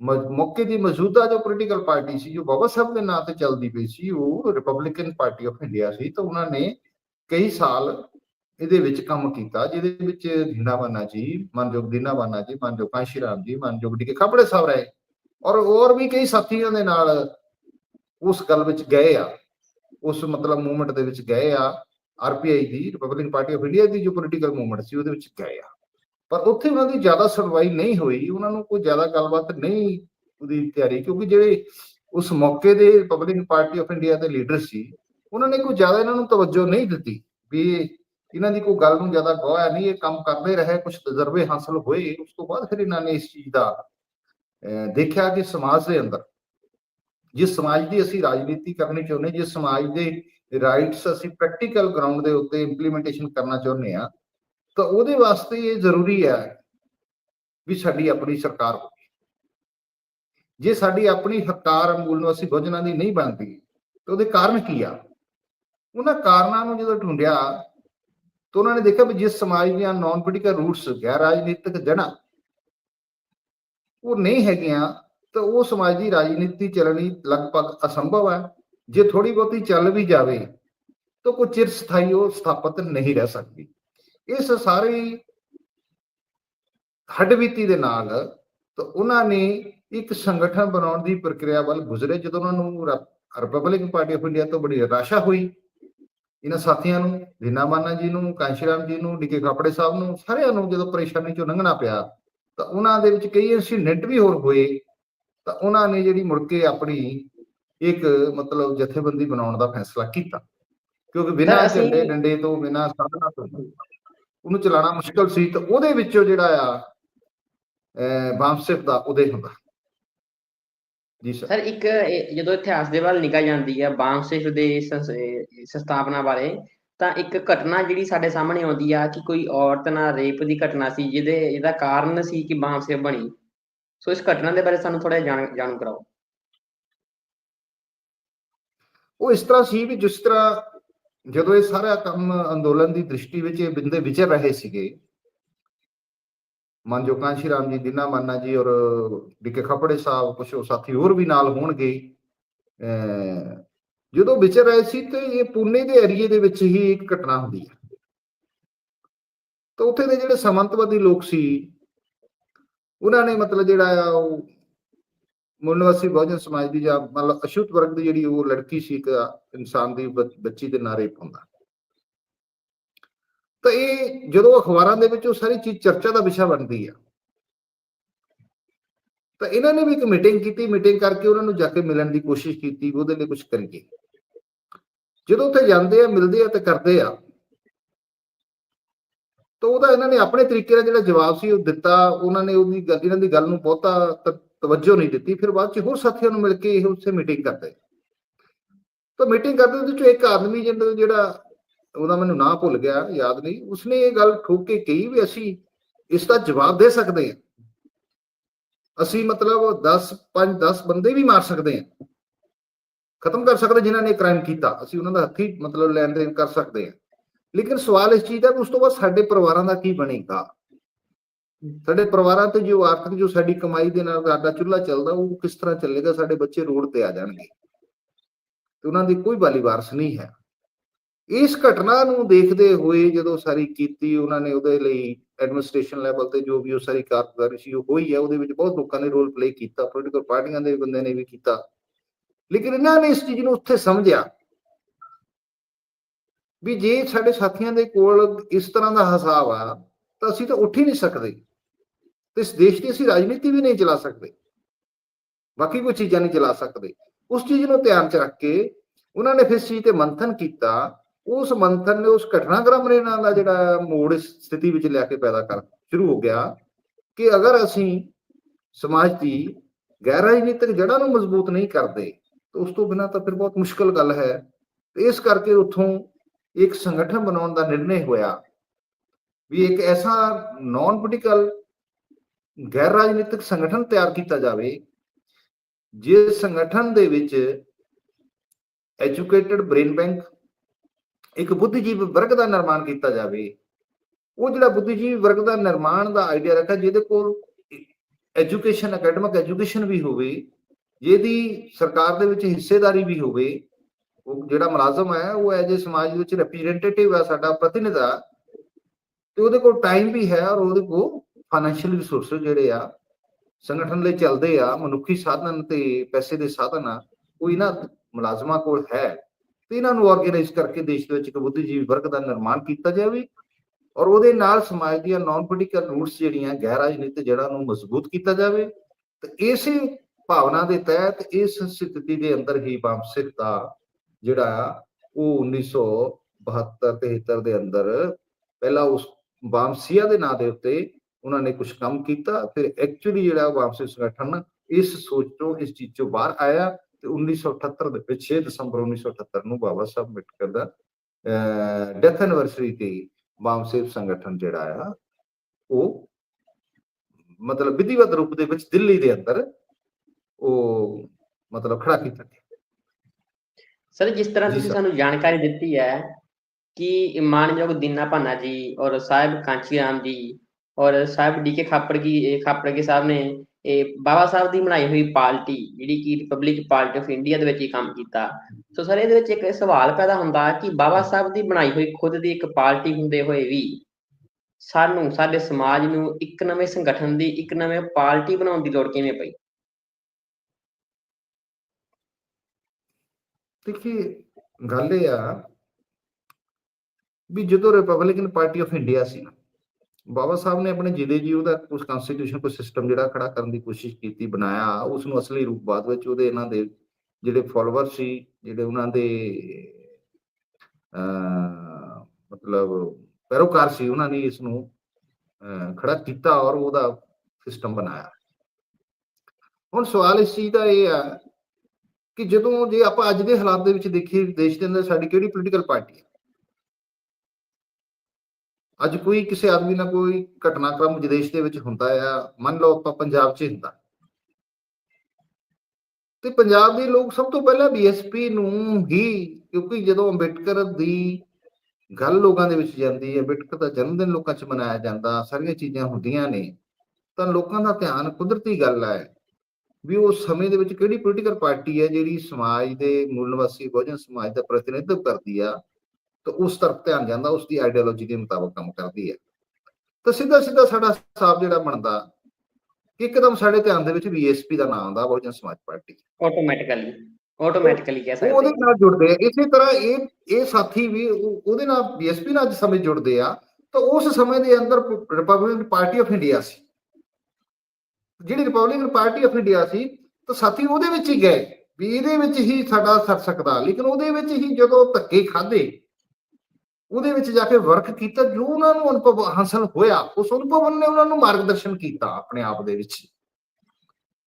ਮੌਕੇ ਦੀ ਮੌਜੂਦਾ ਜੋ ਪੋਲੀਟੀਕਲ ਪਾਰਟੀ ਸੀ, ਜੋ ਬਾਬਾ ਸਾਹਿਬ ਦੇ ਨਾਂ ਤੇ ਚੱਲਦੀ ਪਈ ਸੀ, ਉਹ ਰਿਪਬਲਿਕਨ ਪਾਰਟੀ ਆਫ ਇੰਡੀਆ ਸੀ, ਤਾਂ ਉਹਨਾਂ ਨੇ ਕਈ ਸਾਲ ਇਹਦੇ ਵਿੱਚ ਕੰਮ ਕੀਤਾ, ਜਿਹਦੇ ਵਿੱਚ ਦੀਨਾ ਬਾਨਾ ਜੀ ਮਨਜੋਗ ਦੀਨਾ ਬਾਨਾ ਜੀ ਮਨਜੋਗ ਕਾਂਸ਼ੀ ਰਾਮ ਜੀ ਮਨਜੋਗ ਡੀ ਕੇ ਖਪੜੇ ਸਾਹਿਬ ਰਹੇ, ਔਰ ਹੋਰ ਵੀ ਕਈ ਸਾਥੀਆਂ ਦੇ ਨਾਲ ਉਸ ਗੱਲ ਵਿੱਚ ਗਏ ਆ, ਉਸ ਮਤਲਬ ਮੂਵਮੈਂਟ ਦੇ ਵਿੱਚ ਗਏ ਆ ਆਰਪੀਆਈ ਦੀ ਰਿਪਬਲਿਕਨ ਪਾਰਟੀ ਆਫ ਇੰਡੀਆ ਦੀ ਜੋ ਪੋਲੀਟੀਕਲ ਮੂਵਮੈਂਟ ਸੀ, ਉਹਦੇ ਵਿੱਚ ਗਏ ਆ। ਪਰ ਉੱਥੇ ਉਹਨਾਂ ਦੀ ਜ਼ਿਆਦਾ ਸੁਣਵਾਈ ਨਹੀਂ ਹੋਈ, ਉਹਨਾਂ ਨੂੰ ਕੋਈ ਜ਼ਿਆਦਾ ਗੱਲਬਾਤ ਨਹੀਂ ਉਹਦੀ ਤਿਆਰੀ, ਕਿਉਂਕਿ ਜਿਹੜੇ ਉਸ ਮੌਕੇ ਦੇ ਰਿਪਬਲਿਕਨ ਪਾਰਟੀ ਆਫ ਇੰਡੀਆ ਦੇ ਲੀਡਰ ਸੀ, ਉਹਨਾਂ ਨੇ ਕੋਈ ਜ਼ਿਆਦਾ ਇਹਨਾਂ ਨੂੰ ਤਵੱਜੋ ਨਹੀਂ ਦਿੱਤੀ ਵੀ ਇਹਨਾਂ ਦੀ ਕੋਈ ਗੱਲ ਨੂੰ ਜ਼ਿਆਦਾ ਗਵਾਇਆ ਨਹੀਂ, ਇਹ ਕੰਮ ਕਰਦੇ ਰਹੇ ਕੁਝ ਤਜਰਬੇ ਹਾਸਲ ਹੋਏ, ਉਸ ਤੋਂ ਬਾਅਦ ਫਿਰ ਇਹਨਾਂ ਨੇ ਇਸ ਚੀਜ਼ ਦਾ ਦੇਖਿਆ ਕਿ ਸਮਾਜ ਦੇ ਅੰਦਰ, ਜਿਸ ਸਮਾਜ ਦੀ ਅਸੀਂ ਰਾਜਨੀਤੀ ਕਰਨੀ ਚਾਹੁੰਦੇ, ਜਿਸ ਸਮਾਜ ਦੇ ਰਾਈਟਸ ਅਸੀਂ ਪ੍ਰੈਕਟੀਕਲ ਗਰਾਊਂਡ ਦੇ ਉੱਤੇ ਇੰਪਲੀਮੈਂਟੇਸ਼ਨ ਕਰਨਾ ਚਾਹੁੰਦੇ ਆ ਤਾਂ ਉਹਦੇ ਵਾਸਤੇ ਇਹ ਜ਼ਰੂਰੀ ਹੈ ਵੀ ਸਾਡੀ ਆਪਣੀ ਸਰਕਾਰ ਹੋਵੇ। ਜੇ ਸਾਡੀ ਆਪਣੀ ਸਰਕਾਰ ਮੂਲ ਅਸੀਂ ਭੋਜਨਾਂ ਦੀ ਨਹੀਂ ਬਣਦੀ, ਤਾਂ ਉਹਦੇ ਕਾਰਨ ਕੀ ਆ? ਉਹਨਾਂ ਕਾਰਨਾਂ ਨੂੰ ਜਦੋਂ ਢੂੰਡਿਆ, ਤਾਂ ਉਹਨਾਂ ਨੇ ਦੇਖਿਆ ਵੀ ਜਿਸ ਸਮਾਜ ਦੀਆਂ ਨਾਨ ਪੋਲੀਟੀਕਲ ਰੂਟਸ ਗੈਰ ਰਾਜਨੀਤਿਕ ਜਣਾ ਉਹ ਨਹੀਂ ਹੈਗੀਆਂ, ਤਾਂ ਉਹ ਸਮਾਜ ਦੀ ਰਾਜਨੀਤੀ ਚੱਲਣੀ ਲਗਭਗ ਅਸੰਭਵ ਹੈ। ਜੇ ਥੋੜੀ ਬਹੁਤੀ ਚੱਲ ਵੀ ਜਾਵੇ, ਤਾਂ ਕੋਈ ਚਿਰ ਸਥਾਈ ਉਹ ਸਥਾਪਿਤ ਨਹੀਂ ਰਹਿ ਸਕਦੀ। ਇਸ ਸਾਰੀ ਹੱਡਬੀਤੀ ਦੇ ਨਾਲ ਤਾਂ ਉਹਨਾਂ ਨੇ ਇੱਕ ਸੰਗਠਨ ਬਣਾਉਣ ਦੀ ਪ੍ਰਕਿਰਿਆ ਵੱਲ ਗੁਜ਼ਰੇ। ਜਦੋਂ ਉਹਨਾਂ ਨੂੰ ਰਿਪਬਲਿਕਨ ਪਾਰਟੀ ਆਫ ਇੰਡੀਆ ਤੋਂ ਬੜੀ ਨਿਰਾਸ਼ਾ ਹੋਈ, ਇਹਨਾਂ ਸਾਥੀਆਂ ਨੂੰ ਰੀਨਾ ਮਾਨਾ ਜੀ ਨੂੰ ਕਾਂਸ਼ੀਰਾਮ ਜੀ ਨੂੰ ਡੀਕੇ ਖਾਪੜੇ ਸਾਹਿਬ ਨੂੰ, ਸਾਰਿਆਂ ਨੂੰ ਜਦੋਂ ਪਰੇਸ਼ਾਨੀ ਚੋਂ ਲੰਘਣਾ ਪਿਆ, ਤਾਂ ਉਹਨਾਂ ਦੇ ਵਿੱਚ ਕਈ ਇੰਸੀਡੈਂਟ ਵੀ ਹੋਰ ਹੋਏ। ਤਾਂ ਉਹਨਾਂ ਨੇ ਜਿਹੜੀ ਮੁੜ ਕੇ ਆਪਣੀ ਇੱਕ ਮਤਲਬ ਜਥੇਬੰਦੀ ਬਣਾਉਣ ਦਾ ਫੈਸਲਾ ਕੀਤਾ। ਕਿਉਂਕਿ ਬਿਨਾਂ ਝੰਡੇ ਡੰਡੇ ਤੋਂ ਬਿਨਾਂ ਸਾਧਨਾ ਤੋਂ ਉਹਨੂੰ ਚਲਾਉਣਾ ਮੁਸ਼ਕਲ ਸੀ ਤਾਂ ਉਹਦੇ ਵਿੱਚੋਂ ਜਿਹੜਾ ਆ ਬਾਮਸਿਫ ਦਾ ਉਦੇ ਹੁੰਦਾ। ਜੀ ਸਰ। ਇੱਕ ਜਦੋਂ ਇਤਿਹਾਸ ਦੇ ਵੱਲ ਨਿਗਾਹ ਜਾਂਦੀ ਹੈ ਬਾਂਸਿਫ ਦੇ ਸਥਾਪਨਾ ਬਾਰੇ ਤਾਂ ਇੱਕ ਘਟਨਾ ਜਿਹੜੀ ਸਾਡੇ ਸਾਹਮਣੇ ਆਉਂਦੀ ਆ ਕਿ ਕੋਈ ਔਰਤ ਨਾਲ ਰੇਪ ਦੀ ਘਟਨਾ ਸੀ ਜਿਹਦੇ ਇਹਦਾ ਕਾਰਨ ਸੀ ਕਿ ਬਾਂਸਿਫ ਬਣੀ। ਸੋ ਇਸ ਘਟਨਾ ਦੇ ਬਾਰੇ ਸਾਨੂੰ ਥੋੜਾ ਜਾਣ ਜਾਣੂ ਕਰਾਓ। ਉਹ ਇਸ ਤਰ੍ਹਾਂ ਸੀ ਵੀ ਜਿਸ ਤਰ੍ਹਾਂ ਜਦੋਂ ਇਹ ਸਾਰਾ ਕੰਮ ਅੰਦੋਲਨ ਦੀ ਦ੍ਰਿਸ਼ਟੀ ਵਿੱਚ ਇਹ ਬਿੰਦੇ ਵਿਚਰ ਰਹੇ ਸੀਗੇ ਮਾਨਜੋ ਕਾਂਸ਼ੀ ਰਾਮ ਜੀ, ਦੀਨਾ ਮਾਨਾ ਜੀ ਔਰ ਡਿਕੇ ਖਪੜੇ ਸਾਹਿਬ ਕੁਝ ਉਹ ਸਾਥੀ ਹੋਰ ਵੀ ਨਾਲ ਹੋਣਗੇ, ਅਹ ਜਦੋਂ ਵਿਚਰ ਰਹੇ ਸੀ ਤੇ ਇਹ ਪੂਨੇ ਦੇ ਏਰੀਏ ਦੇ ਵਿੱਚ ਹੀ ਇੱਕ ਘਟਨਾ ਹੁੰਦੀ ਹੈ। ਤਾਂ ਉੱਥੇ ਦੇ ਜਿਹੜੇ ਸਮੰਤਵਾਦੀ ਲੋਕ ਸੀ, ਉਹਨਾਂ ਨੇ ਮਤਲਬ ਜਿਹੜਾ ਆ ਉਹ ਮੂਲ ਬਹੁਜਨ ਸਮਾਜ ਦੀ ਜਾਂ ਮਤਲਬ ਅਛੂਤ ਵਰਗ ਦੀ ਜਿਹੜੀ ਉਹ ਲੜਕੀ ਸੀ ਇੱਕ ਇਨਸਾਨ ਦੀ ਬੱਚੀ ਦੇ ਨਾਲ ਰੇਪ ਤਾਂ ਇਹ ਜਦੋਂ ਅਖਬਾਰਾਂ ਦੇ ਵਿੱਚ ਉਹ ਸਾਰੀ ਚੀਜ਼ ਚਰਚਾ ਦਾ ਵਿਸ਼ਾ ਬਣਦੀ ਆ। ਤਾਂ ਇਹਨਾਂ ਨੇ ਵੀ ਇੱਕ ਮੀਟਿੰਗ ਕੀਤੀ ਮੀਟਿੰਗ ਕਰਕੇ ਉਹਨਾਂ ਨੂੰ ਜਾ ਕੇ ਮਿਲਣ ਦੀ ਕੋਸ਼ਿਸ਼ ਕੀਤੀ ਉਹਦੇ ਲਈ ਕੁਝ ਕਰੀਏ। ਜਦੋਂ ਉੱਥੇ ਜਾਂਦੇ ਆ, ਮਿਲਦੇ ਆ ਤੇ ਕਰਦੇ ਆ। ਤਾਂ ਉਹਦਾ ਇਹਨਾਂ ਨੇ ਆਪਣੇ ਤਰੀਕੇ ਨਾਲ ਜਿਹੜਾ ਜਵਾਬ ਸੀ ਉਹ ਦਿੱਤਾ, ਉਹਨਾਂ ਨੇ ਉਹਦੀ ਗੱਲ- ਇਹਨਾਂ ਦੀ ਗੱਲ ਨੂੰ ਬਹੁਤਾ ਤਵੱਜੋ ਨਹੀਂ ਦਿੱਤੀ, ਫਿਰ ਬਾਅਦ ਚ ਹੋਰ ਸਾਥੀਆਂ ਨੂੰ ਮਿਲ ਕੇ ਇਹ ਉੱਥੇ ਮੀਟਿੰਗ ਕਰਦੇ। ਤਾਂ ਮੀਟਿੰਗ ਕਰਦੇ ਉਹਦੇ ਚੋਂ ਇੱਕ ਆਦਮੀ ਜਿਹੜਾ ਜਿਹੜਾ ਉਹਦਾ ਮੈਨੂੰ ਨਾਂ ਭੁੱਲ ਗਿਆ, ਯਾਦ ਨਹੀਂ, ਉਸਨੇ ਇਹ ਗੱਲ ਠੋਕ ਕੇ ਕਹੀ ਵੀ ਅਸੀਂ ਇਸ ਦਾ ਜਵਾਬ ਦੇ ਸਕਦੇ ਹਾਂ। ਅਸੀਂ ਮਤਲਬ 10 5 10 ਬੰਦੇ ਵੀ ਮਾਰ ਸਕਦੇ ਹਾਂ। ਖਤਮ ਕਰ ਸਕਦੇ ਜਿਨ੍ਹਾਂ ਨੇ ਕ੍ਰਾਈਮ ਕੀਤਾ, ਅਸੀਂ ਉਹਨਾਂ ਦਾ ਹੱਥੀ ਮਤਲਬ ਲੈਣ ਦੇਣ ਕਰ ਸਕਦੇ ਹਾਂ। ਲੇਕਿਨ ਸਵਾਲ ਇਸ ਚੀਜ਼ ਦਾ ਕਿ ਉਸ ਤੋਂ ਬਾਅਦ ਸਾਡੇ ਪਰਿਵਾਰਾਂ ਦਾ ਕੀ ਬਣੇਗਾ? ਸਾਡੇ ਪਰਿਵਾਰਾਂ ਤੇ ਜੋ ਆਰਥਿਕ ਜੋ ਸਾਡੀ ਕਮਾਈ ਦੇ ਨਾਲ ਸਾਡਾ ਚੁੱਲ੍ਹਾ ਚੱਲਦਾ, ਉਹ ਕਿਸ ਤਰ੍ਹਾਂ ਚੱਲੇਗਾ? ਸਾਡੇ ਬੱਚੇ ਰੋਡ ਤੇ ਆ ਜਾਣਗੇ। ਤੇ ਉਹਨਾਂ ਦੀ ਕੋਈ ਬਾਲੀ ਵਾਰਸ ਨਹੀਂ ਹੈ। ਇਸ ਘਟਨਾ ਨੂੰ ਦੇਖਦੇ ਹੋਏ ਜਦੋਂ ਸਾਰੀ ਕੀਤੀ, ਉਹਨਾਂ ਨੇ ਉਹਦੇ ਲਈ ਐਡਮਿਨਿਸਟ੍ਰੇਸ਼ਨ ਲੈਵਲ ਤੇ ਜੋ ਵੀ ਉਹ ਸਾਰੀ ਕਾਰਗੁਜ਼ਾਰੀ ਸੀ, ਉਹ ਹੋਈ ਹੈ। ਉਹਦੇ ਵਿੱਚ ਬਹੁਤ ਲੋਕਾਂ ਨੇ ਰੋਲ ਪਲੇ ਕੀਤਾ ਪੋਲੀਟੀਕਲ ਪਾਰਟੀਆਂ ਦੇ ਬੰਦੇ ਨੇ ਵੀ ਕੀਤਾ। ਲੇਕਿਨ ਇਹਨਾਂ ਨੇ ਇਸ ਚੀਜ਼ ਨੂੰ ਉੱਥੇ ਸਮਝਿਆ ਵੀ ਜੇ ਸਾਡੇ ਸਾਥੀਆਂ ਦੇ ਕੋਲ ਇਸ ਤਰ੍ਹਾਂ ਦਾ ਹਿਸਾਬ ਆ, ਤਾਂ ਅਸੀਂ ਤਾਂ ਉੱਠ ਹੀ ਨਹੀਂ ਸਕਦੇ। ਤੇ ਇਸ ਦੇਸ਼ ਦੀ ਅਸੀਂ ਰਾਜਨੀਤੀ ਵੀ ਨਹੀਂ ਚਲਾ ਸਕਦੇ। ਬਾਕੀ ਕੋਈ ਚੀਜ਼ਾਂ ਨਹੀਂ ਚਲਾ ਸਕਦੇ। ਉਸ ਚੀਜ਼ ਨੂੰ ਧਿਆਨ ਚ ਰੱਖ ਕੇ ਉਹਨਾਂ ਨੇ ਫਿਰ ਇਸ ਚੀਜ਼ ਤੇ ਮੰਥਨ ਕੀਤਾ। ਉਸ ਮੰਥਨ ਨੇ ਉਸ ਘਟਨਾਕ੍ਰਮ ਨੇ ਨਾਲ ਦਾ ਜਿਹੜਾ ਮੋੜ ਇਸ ਸਥਿਤੀ ਵਿੱਚ ਲਿਆ ਕੇ ਪੈਦਾ ਕਰ, ਸ਼ੁਰੂ ਹੋ ਗਿਆ ਕਿ ਅਗਰ ਅਸੀਂ ਸਮਾਜ ਦੀ ਗੈਰ ਰਾਜਨੀਤਿਕ ਜੜ੍ਹਾਂ ਨੂੰ ਮਜ਼ਬੂਤ ਨਹੀਂ ਕਰਦੇ, ਤਾਂ ਉਸ ਤੋਂ ਬਿਨਾਂ ਤਾਂ ਫਿਰ ਬਹੁਤ ਮੁਸ਼ਕਲ ਗੱਲ ਹੈ। ਇਸ ਕਰਕੇ ਉੱਥੋਂ ਇੱਕ ਸੰਗਠਨ ਬਣਾਉਣ ਦਾ ਨਿਰਣੇ ਹੋਇਆ। ਵੀ ਇੱਕ ਐਸਾ ਨਾਨ ਪੋਲੀਟੀਕਲ ਗੈਰ ਰਾਜਨੀਤਿਕ ਸੰਗਠਨ ਤਿਆਰ ਕੀਤਾ ਜਾਵੇ, ਜਿਸ ਸੰਗਠਨ ਦੇ ਵਿੱਚ ਐਜੂਕੇਟਿਡ ਬ੍ਰੇਨ ਬੈਂਕ ਇੱਕ ਬੁੱਧੀਜੀਵੀ ਵਰਗ ਦਾ ਨਿਰਮਾਣ ਕੀਤਾ ਜਾਵੇ, ਉਹ ਜਿਹੜਾ ਬੁੱਧੀਜੀਵੀ ਵਰਗ ਦਾ ਨਿਰਮਾਣ ਦਾ ਆਈਡੀਆ ਰੱਖਿਆ, ਜਿਹਦੇ ਕੋਲ ਐਜੂਕੇਸ਼ਨ ਅਕੈਡਮਿਕ ਐਜੂਕੇਸ਼ਨ ਵੀ ਹੋਵੇ, ਜਿਹਦੀ ਸਰਕਾਰ ਦੇ ਵਿੱਚ ਹਿੱਸੇਦਾਰੀ ਵੀ ਹੋਵੇ, ਉਹ ਜਿਹੜਾ ਮੁਲਾਜ਼ਮ ਹੈ, ਉਹ ਐਜ ਸਮਾਜ ਵਿੱਚ ਰਿਪਰੈਜ਼ੈਂਟੇਟਿਵ ਹੈ, ਸਾਡਾ ਪ੍ਰਤੀਨਿਧ ਆ ਤੇ ਉਹਦੇ ਕੋਲ ਟਾਈਮ ਵੀ ਹੈ ਔਰ ਉਹਦੇ ਕੋਲ ਫਾਈਨੈਂਸ਼ੀਅਲ ਰਿਸੋਰਸ ਜਿਹੜੇ ਆ, ਸੰਗਠਨ ਲਈ ਚੱਲਦੇ ਆ, ਮਨੁੱਖੀ ਸਾਧਨ ਤੇ ਪੈਸੇ ਦੇ ਸਾਧਨ ਆ, ਉਹ ਇਹਨਾਂ ਮੁਲਾਜ਼ਮਾਂ ਕੋਲ ਹੈ। ਤੇ ਇਹਨਾਂ ਨੂੰ ਆਰਗੇਨਾਈਜ਼ ਕਰਕੇ ਦੇਸ਼ ਦੇ ਵਿੱਚ ਇੱਕ ਬੁੱਧੀਜੀਵੀ ਵਰਗ ਦਾ ਨਿਰਮਾਣ ਕੀਤਾ ਜਾਵੇ ਔਰ ਉਹਦੇ ਨਾਲ ਸਮਾਜ ਦੀਆਂ ਨਾਨ ਪੋਲੀਟੀਕਲ ਰੂਟਸ ਜਿਹੜੀਆਂ ਗੈਰ ਰਾਜਨੀਤਿਕ ਜੜ੍ਹਾਂ ਨੂੰ ਮਜ਼ਬੂਤ ਕੀਤਾ ਜਾਵੇ। ਤੇ ਇਸੇ ਭਾਵਨਾ ਦੇ ਤਹਿਤ ਇਸ ਸਥਿਤੀ ਦੇ ਅੰਦਰ ਹੀ ਵਾਮਸਿਕ ਦਾ ਜਿਹੜਾ ਆ, ਉਹ 1972 73 ਦੇ ਅੰਦਰ ਪਹਿਲਾਂ ਉਸ ਵਾਮਸੀਆ ਦੇ ਨਾਂ ਦੇ ਉੱਤੇ ਉਹਨਾਂ ਨੇ ਕੁਝ ਕੰਮ ਕੀਤਾ ਫਿਰ ਐਕਚੁਅਲੀ ਜਿਹੜਾ ਵਾਮਸੀ ਸੰਗਠਨ ਇਸ ਸੋਚ ਤੋਂ ਇਸ ਚੀਜ਼ ਤੋਂ ਬਾਹਰ ਆਇਆ ਤੇ 1978 ਦੇ ਵਿੱਚ 6 ਦਸੰਬਰ 1978 ਨੂੰ ਬਾਬਾ ਸਾਹਿਬ ਅੰਬੇਡਕਰ ਦਾ ਡੈਥ ਐਨਵਰਸਰੀ ਤੇ ਵਾਮਸੇਵ ਸੰਗਠਨ ਜਿਹੜਾ ਆ ਉਹ ਮਤਲਬ ਵਿਧੀਵਤ ਰੂਪ ਦੇ ਵਿੱਚ ਦਿੱਲੀ ਦੇ ਅੰਦਰ ਉਹ ਮਤਲਬ ਖੜਾ ਕੀਤਾ ਗਿਆ ਸਰ ਜਿਸ ਤਰ੍ਹਾਂ ਤੁਸੀਂ। ਸਾਨੂੰ ਜਾਣਕਾਰੀ ਦਿੱਤੀ ਹੈ ਕਿ ਮਾਨਯੋਗ ਦੀਨਾ ਭਾਨਾ ਜੀ ਔਰ ਸਾਹਿਬ ਕਾਂਚੀ ਰਾਮ ਜੀ ਔਰ ਸਾਹਿਬ ਡੀਕੇ ਖਾਪੜ ਕੀ ਇਹ ਖਾਪੜ ਕੇ ਸਾਹਿਬ ਨੇ ਇਹ ਬਾਬਾ ਸਾਹਿਬ ਦੀ ਬਣਾਈ ਹੋਈ ਪਾਰਟੀ ਜਿਹੜੀ ਕਿ ਰਿਪਬਲਿਕ ਪਾਰਟੀ ਆਫ ਇੰਡੀਆ ਦੇ ਵਿੱਚ ਹੀ ਕੰਮ ਕੀਤਾ ਸੋ ਸਰ ਇਹਦੇ ਵਿੱਚ ਇੱਕ ਸਵਾਲ ਪੈਦਾ ਹੁੰਦਾ ਕਿ ਬਾਬਾ ਸਾਹਿਬ ਦੀ ਬਣਾਈ ਹੋਈ ਖੁਦ ਦੀ ਇੱਕ ਪਾਰਟੀ ਹੁੰਦੇ ਹੋਏ ਵੀ ਸਾਨੂੰ ਸਾਡੇ ਸਮਾਜ ਨੂੰ ਇੱਕ ਨਵੇਂ ਸੰਗਠਨ ਦੀ ਇੱਕ ਨਵੇਂ ਪਾਰਟੀ ਬਣਾਉਣ ਦੀ ਲੋੜ ਕਿਵੇਂ ਪਈ ਦੇਖੀ ਗੱਲ ਇਹ ਆ ਵੀ ਜਦੋਂ ਰਿਪਬਲਿਕਨ ਪਾਰਟੀ ਆਫ ਇੰਡੀਆ ਸੀ ਨਾ ਬਾਬਾ ਸਾਹਿਬ ਨੇ ਆਪਣੇ ਜਿਹਦੇ ਜੀ ਉਹਦਾ ਉਸ ਕਨਸਟੀਟਿਊਸ਼ਨ ਕੋ ਸਿਸਟਮ ਜਿਹੜਾ ਖੜਾ ਕਰਨ ਦੀ ਕੋਸ਼ਿਸ਼ ਕੀਤੀ, ਬਣਾਇਆ ਉਸ ਨੂੰ ਅਸਲੀ ਰੂਪ ਬਾਅਦ ਵਿੱਚ ਉਹਦੇ ਇਹਨਾਂ ਦੇ ਜਿਹੜੇ ਫਾਲੋਅਰ ਸੀ, ਜਿਹੜੇ ਉਹਨਾਂ ਦੇ, ਅਹ, ਮਤਲਬ ਪੈਰੋਕਾਰ ਸੀ, ਉਹਨਾਂ ਨੇ ਇਸ ਨੂੰ ਅਹ, ਖੜਾ ਕੀਤਾ ਔਰ ਉਹਦਾ ਸਿਸਟਮ ਬਣਾਇਆ। ਹੁਣ ਸਵਾਲ ਇਸ ਚੀਜ਼ ਦਾ ਇਹ ਆ ਕਿ ਜਦੋਂ ਜੇ ਆਪਾਂ ਅੱਜ ਦੇ ਹਾਲਾਤ ਦੇ ਵਿੱਚ ਦੇਖੀਏ, ਦੇਸ਼ ਦੇ ਅੰਦਰ ਸਾਡੀ ਕਿਹੜੀ ਪੋਲੀਟੀਕਲ ਪਾਰਟੀ ਹੈ? ਅੱਜ ਕੋਈ ਕਿਸੇ ਆਦਮੀ ਨਾਲ ਕੋਈ ਘਟਨਾਕ੍ਰਮ ਵਿਦੇਸ਼ ਦੇ ਵਿੱਚ ਹੁੰਦਾ ਆ, ਮੰਨ ਲਓ ਆਪਾਂ ਪੰਜਾਬ 'ਚ ਹੁੰਦਾ। ਤੇ ਪੰਜਾਬ ਦੇ ਲੋਕ ਸਭ ਤੋਂ ਪਹਿਲਾਂ ਬੀਐਸਪੀ ਨੂੰ ਹੀ, ਕਿਉਂਕਿ ਜਦੋਂ ਅੰਬੇਡਕਰ ਦੀ ਗੱਲ ਲੋਕਾਂ ਦੇ ਵਿੱਚ ਜਾਂਦੀ ਹੈ, ਅੰਬੇਡਕਰ ਦਾ ਜਨਮ ਦਿਨ ਲੋਕਾਂ 'ਚ ਮਨਾਇਆ ਜਾਂਦਾ, ਸਾਰੀਆਂ ਚੀਜ਼ਾਂ ਹੁੰਦੀਆਂ ਨੇ, ਤਾਂ ਲੋਕਾਂ ਦਾ ਧਿਆਨ ਕੁਦਰਤੀ ਗੱਲ ਹੈ ਵੀ ਉਸ ਸਮੇਂ ਦੇ ਵਿੱਚ ਕਿਹੜੀ ਪੋਲੀਟੀਕਲ ਪਾਰਟੀ ਹੈ ਜਿਹੜੀ ਸਮਾਜ ਦੇ ਮੂਲ ਨਿਵਾਸੀ ਬਹੁਜਨ ਸਮਾਜ ਦਾ ਪ੍ਰਤੀਨਿਧਤਵ ਕਰਦੀ ਆ ਤਾਂ ਉਸ ਤਰਫ ਧਿਆਨ ਜਾਂਦਾ ਉਸ ਦੀ ਆਈਡੀਓਲੋਜੀ ਦੇ ਮੁਤਾਬਕ ਕੰਮ ਕਰਦੀ ਹੈ। ਤਾਂ ਸਿੱਧਾ ਸਿੱਧਾ ਸਾਡਾ ਹਿਸਾਬ ਜਿਹੜਾ ਬਣਦਾ ਇੱਕਦਮ ਸਾਡੇ ਧਿਆਨ ਦੇ ਵਿੱਚ ਬੀਐਸਪੀ ਦਾ ਨਾਮ ਆਉਂਦਾ ਬਹੁਜਨ ਸਮਾਜ ਪਾਰਟੀ। ਆਟੋਮੈਟਿਕਲੀ ਆਟੋਮੈਟਿਕਲੀ ਕਹਿ ਸਕਦੇ ਉਹਦੇ। ਨਾਲ ਜੁੜਦੇ ਆ। ਇਸੇ ਤਰ੍ਹਾਂ ਇਹ ਇਹ ਸਾਥੀ ਵੀ ਉਹ- ਉਹਦੇ ਨਾਲ ਬੀਐਸਪੀ ਨਾਲ ਅੱਜ ਸਮੇਂ ਜੁੜਦੇ ਆ ਤਾਂ ਉਸ ਸਮੇਂ ਦੇ ਅੰਦਰ ਰਿਪਬਲਿਕਨ ਪਾਰਟੀ ਆਫ ਇੰਡੀਆ ਸੀ। ਜਿਹੜੀ ਰਿਪਬਲਿਕਨ ਪਾਰਟੀ ਆਫ ਇੰਡੀਆ ਸੀ ਤਾਂ ਸਾਥੀ ਉਹਦੇ ਵਿੱਚ ਹੀ ਗਏ ਵੀ ਇਹਦੇ ਵਿੱਚ ਹੀ ਸਾਡਾ ਸਰ ਸਕਦਾ। ਲੇਕਿਨ ਉਹਦੇ ਵਿੱਚ ਹੀ ਜਦੋਂ ਧੱਕੇ ਖਾਦੇ ਉਹਦੇ ਵਿੱਚ ਜਾ ਕੇ ਵਰਕ ਕੀਤਾ, ਜੋ ਉਹਨਾਂ ਨੂੰ ਅਨੁਭਵ ਹਾਸਲ ਹੋਇਆ, ਉਸ ਅਨੁਭਵ ਨੇ ਉਹਨਾਂ ਨੂੰ ਮਾਰਗਦਰਸ਼ਨ ਕੀਤਾ ਆਪਣੇ ਆਪ ਦੇ ਵਿੱਚ।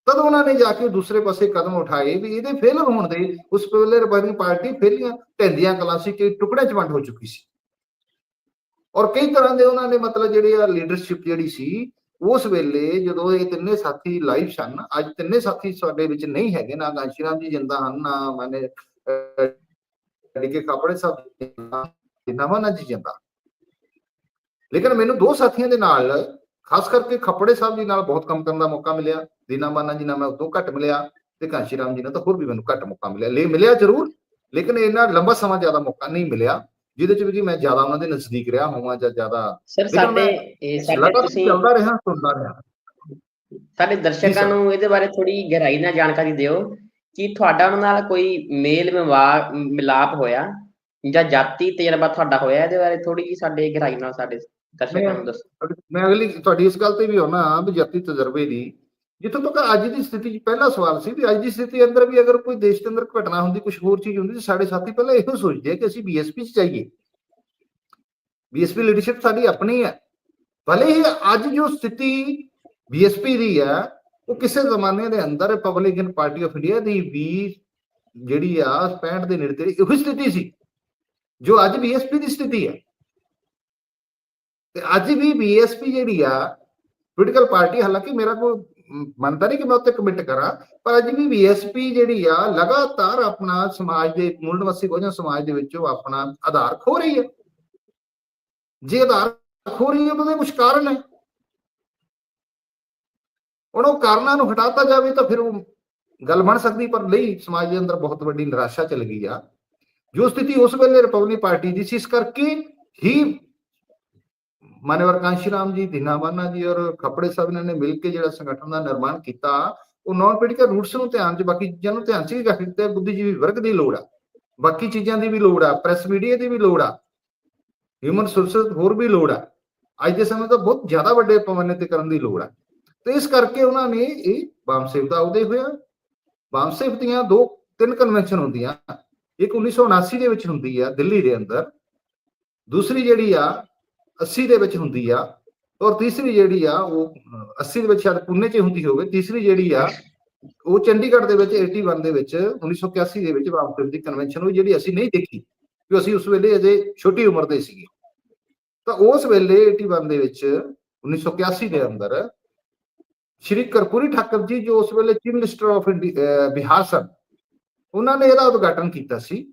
ਤਦ ਉਹਨਾਂ ਨੇ ਜਾ ਕੇ ਦੂਸਰੇ ਪਾਸੇ ਕਦਮ ਉਠਾਏ ਵੀ ਇਹਦੇ ਫੇਲਰ ਹੋਣ ਦੇ, ਉਸ ਵੇਲੇ ਰਿਪਬਲਿਕਨ ਪਾਰਟੀ ਫੇਲੀਆਂ ਢਹਿੰਦੀਆਂ ਕਲਾਂ ਸੀ ਟੁਕੜੇ ਚ ਵੰਡ ਹੋ ਚੁੱਕੀ ਸੀ। ਔਰ ਕਈ ਤਰ੍ਹਾਂ ਦੇ ਉਹਨਾਂ ਨੇ ਮਤਲਬ ਜਿਹੜੇ ਆ ਲੀਡਰਸ਼ਿਪ ਜਿਹੜੀ ਸੀ, ਉਸ ਵੇਲੇ ਜਦੋਂ ਇਹ ਤਿੰਨੇ ਸਾਥੀ ਲਾਈਵ ਸਨ, ਅੱਜ ਤਿੰਨੇ ਸਾਥੀ ਸਾਡੇ ਵਿੱਚ ਨਹੀਂ ਹੈਗੇ, ਨਾ ਗਾਂਸ਼ੀਰਾਮ ਜੀ ਜਿੰਦਾ ਹਨ, ਨਾ ਮੈਨੇ ਡਿਕੇ ਕਾਪੜੇ ਸਾਹਿਬ ਨਵਾਂ ਨਾ ਜੀ ਜਿੰਦਾ। ਲੇਕਿਨ ਮੈਨੂੰ ਦੋ ਸਾਥੀਆਂ ਦੇ ਨਾਲ ਖਾਸ ਕਰਕੇ ਖੱਪੜੇ ਸਾਹਿਬ ਜੀ ਨਾਲ ਬਹੁਤ ਕੰਮ ਕਰਨ ਦਾ ਮੌਕਾ ਮਿਲਿਆ। ਦੀਨਾ ਮਾਨਾ ਜੀ ਨਾਲ ਮੈਂ ਉਦੋਂ ਘੱਟ ਮਿਲਿਆ ਤੇ ਕਾਂਸ਼ੀ ਰਾਮ ਜੀ ਨਾਲ ਤਾਂ ਹੋਰ ਵੀ ਮੈਨੂੰ ਘੱਟ ਮੌਕਾ ਮਿਲਿਆ। ਲੈ ਮਿਲਿਆ ਜ਼ਰੂਰ ਲੇਕਿਨ ਇਹਨਾਂ ਲੰਬਾ ਸਮਾਂ ਜ਼ਿਆਦਾ ਮੌਕਾ ਨਹੀਂ ਮਿਲਿਆ ਜਿਹਦੇ ਚ ਵੀ ਜੀ ਮੈਂ ਜ਼ਿਆਦਾ ਉਹਨਾਂ ਦੇ ਨਜ਼ਦੀਕ ਰਿਹਾ ਹੋਵਾਂ ਜਾਂ ਜ਼ਿਆਦਾ ਸਰ ਸਾਡੇ ਸਾਡੇ ਤੁਸੀਂ ਚੱਲਦਾ ਰਿਹਾ ਸੁਣਦਾ ਰਿਹਾ। ਸਾਡੇ ਦਰਸ਼ਕਾਂ। ਨੂੰ ਇਹਦੇ ਬਾਰੇ ਥੋੜੀ ਗਹਿਰਾਈ ਨਾਲ ਜਾਣਕਾਰੀ ਦਿਓ ਕਿ ਤੁਹਾਡਾ ਉਹਨਾਂ ਨਾਲ ਕੋਈ ਮੇਲ ਮਿਲਾਪ ਹੋਇਆ। ਜਾਂ ਜਾਤੀ ਤਜਰਬਾ ਤੁਹਾਡਾ ਹੋਇਆ ਇਹਦੇ ਬਾਰੇ ਥੋੜੀ ਜੀ ਸਾਡੇ ਗਹਿਰਾਈ ਨਾਲ ਸਾਡੇ ਦਰਸ਼ਕਾਂ ਨੂੰ ਦੱਸੋ। ਮੈਂ ਅਗਲੀ ਤੁਹਾਡੀ ਇਸ ਗੱਲ ਤੇ ਵੀ ਹੋਣਾ ਵੀ ਜਾਤੀ ਤਜਰਬੇ ਦੀ। ਜਿੱਥੋਂ ਤੱਕ ਅੱਜ ਦੀ ਸਥਿਤੀ 'ਚ ਪਹਿਲਾ ਸਵਾਲ ਸੀ ਵੀ ਅੱਜ ਦੀ ਸਥਿਤੀ ਅੰਦਰ ਵੀ ਅਗਰ ਕੋਈ ਦੇਸ਼ ਦੇ ਅੰਦਰ ਘਟਨਾ ਹੁੰਦੀ ਕੁਝ ਹੋਰ ਚੀਜ਼ ਹੁੰਦੀ ਤਾਂ ਸਾਡੇ ਸਾਥੀ ਪਹਿਲਾਂ ਇਹੋ ਸੋਚਦੇ ਆ ਕਿ ਅਸੀਂ ਬੀਐਸਪੀ 'ਚ ਜਾਈਏ। ਬੀਐਸਪੀ ਲੀਡਰਸ਼ਿਪ ਸਾਡੀ ਆਪਣੀ ਹੈ। ਭਲੇ ਹੀ ਅੱਜ ਜੋ ਸਥਿਤੀ ਬੀਐਸਪੀ ਦੀ ਹੈ ਉਹ ਕਿਸੇ ਜ਼ਮਾਨੇ ਦੇ ਅੰਦਰ ਰਿਪਬਲਿਕਨ ਪਾਰਟੀ ਆਫ ਇੰਡੀਆ ਦੀ ਵੀ ਜਿਹੜੀ ਆ 65 ਦੇ ਨੇੜੇ ਤੇੜੇ ਇਹੋ ਸਥਿਤੀ ਸੀ। ਜੋ ਅੱਜ ਬੀਐਸਪੀ ਦੀ ਸਥਿਤੀ ਹੈ। ਤੇ ਅੱਜ ਵੀ ਬੀਐਸਪੀ ਜਿਹੜੀ ਆ ਪੋਲੀਟੀਕਲ ਪਾਰਟੀ ਹਾਲਾਂਕਿ ਮੇਰਾ ਕੋਈ ਮੰਨਦਾ ਨਹੀਂ ਕਿ ਮੈਂ ਉੱਤੇ ਕਮਿਟ ਕਰਾਂ, ਪਰ ਅੱਜ ਵੀ ਬੀਐਸਪੀ ਜਿਹੜੀ ਆ, ਲਗਾਤਾਰ ਆਪਣਾ ਸਮਾਜ ਦੇ ਮੂਲ ਨਿਵਾਸੀ ਬਹੁਜਨ ਸਮਾਜ ਦੇ ਵਿੱਚੋਂ ਆਪਣਾ ਆਧਾਰ ਖੋ ਰਹੀ ਹੈ। ਜੇ ਆਧਾਰ ਖੋ ਰਹੀ ਹੈ ਤਾਂ ਉਹਦੇ ਕੁਝ ਕਾਰਨ ਹੈ। ਹੁਣ ਉਹ ਕਾਰਨਾਂ ਨੂੰ ਹਟਾਤਾ ਜਾਵੇ ਤਾਂ ਫਿਰ ਉਹ ਗੱਲ ਬਣ ਸਕਦੀ, ਪਰ ਨਹੀਂ, ਸਮਾਜ ਦੇ ਅੰਦਰ ਬਹੁਤ ਵੱਡੀ ਨਿਰਾਸ਼ਾ ਚੱਲ ਗਈ ਆ। ਜੋ ਸਥਿਤੀ ਉਸ ਵੇਲੇ ਰਿਪਬਲਿਕ ਪਾਰਟੀ ਦੀ ਸੀ, ਇਸ ਕਰਕੇ ਹੀ ਮਾਨਵਰ ਕਾਂਸ਼ੀਰਾਮ ਜੀ ਦੀਨਾਵਾਨਾ ਜੀ ਔਰ ਖਪੜੇ ਸਾਹਿਬ ਇਹਨਾਂ ਨੇ ਮਿਲ ਕੇ ਜਿਹੜਾ ਸੰਗਠਨ ਦਾ ਨਿਰਮਾਣ ਕੀਤਾ, ਉਹ ਨਾਨ ਪੋਲੀਟੀਕਲ ਰੂਟਸ ਨੂੰ ਧਿਆਨ ਚ, ਬਾਕੀ ਚੀਜ਼ਾਂ ਨੂੰ ਧਿਆਨ ਚ ਹੀ ਰੱਖਦੇ ਬੁੱਧੀਜੀਵੀ ਵਰਗ ਦੀ ਲੋੜ ਆ, ਬਾਕੀ ਚੀਜ਼ਾਂ ਦੀ ਵੀ ਲੋੜ ਆ ਪ੍ਰੈਸ ਮੀਡੀਆ ਦੀ ਵੀ ਲੋੜ ਆ ਹਿਊਮਨ ਰਿਸੋਰਸਸ ਹੋਰ ਵੀ ਲੋੜ ਆ, ਅੱਜ ਦੇ ਸਮੇਂ ਤਾਂ ਬਹੁਤ ਜ਼ਿਆਦਾ ਵੱਡੇ ਪੈਮਾਨੇ ਤੇ ਕਰਨ ਦੀ ਲੋੜ ਆ, ਤੇ ਇਸ ਕਰਕੇ ਉਹਨਾਂ ਨੇ ਇਹ ਬਾਮਸੇਵ ਦਾ ਉਹਦੇ ਹੋਇਆ ਬਾਮਸੇਵ ਦੀਆਂ ਦੋ ਤਿੰਨ ਕਨਵੈਨਸ਼ਨ ਹੁੰਦੀਆਂ ਇੱਕ 1979 ਦੇ ਵਿੱਚ ਹੁੰਦੀ ਆ ਦਿੱਲੀ ਦੇ ਅੰਦਰ ਦੂਸਰੀ ਜਿਹੜੀ ਆ 80 ਦੇ ਵਿੱਚ ਹੁੰਦੀ ਆ ਔਰ ਤੀਸਰੀ ਜਿਹੜੀ ਆ ਉਹ ਅਹ, 80 ਦੇ ਵਿੱਚ ਸ਼ਾਇਦ ਪੁਣੇ 'ਚ ਹੁੰਦੀ ਹੋਵੇ ਤੀਸਰੀ ਜਿਹੜੀ ਆ ਉਹ ਚੰਡੀਗੜ੍ਹ ਦੇ ਵਿੱਚ 81 ਦੇ ਵਿੱਚ 1981 ਦੇ ਵਿੱਚ ਬਾਮਸੇਵ ਦੀ ਕਨਵੈਨਸ਼ਨ ਹੋਈ ਜਿਹੜੀ ਅਸੀਂ ਨਹੀਂ ਦੇਖੀ ਕਿ ਅਸੀਂ ਉਸ ਵੇਲੇ ਅਜੇ ਛੋਟੀ ਉਮਰ ਦੇ ਸੀਗੇ। ਤਾਂ ਉਸ ਵੇਲੇ 81 ਦੇ ਵਿੱਚ 1981 ਦੇ ਅੰਦਰ ਸ਼੍ਰੀ ਕਰਪੂਰੀ ਠਾਕਰ ਜੀ ਜੋ ਉਸ ਵੇਲੇ ਚੀਫ ਮਿਨਿਸਟਰ ਆਫ ਬਿਹਾਰ ਸਨ ਉਹਨਾਂ ਨੇ ਇਹਦਾ ਉਦਘਾਟਨ ਕੀਤਾ ਸੀ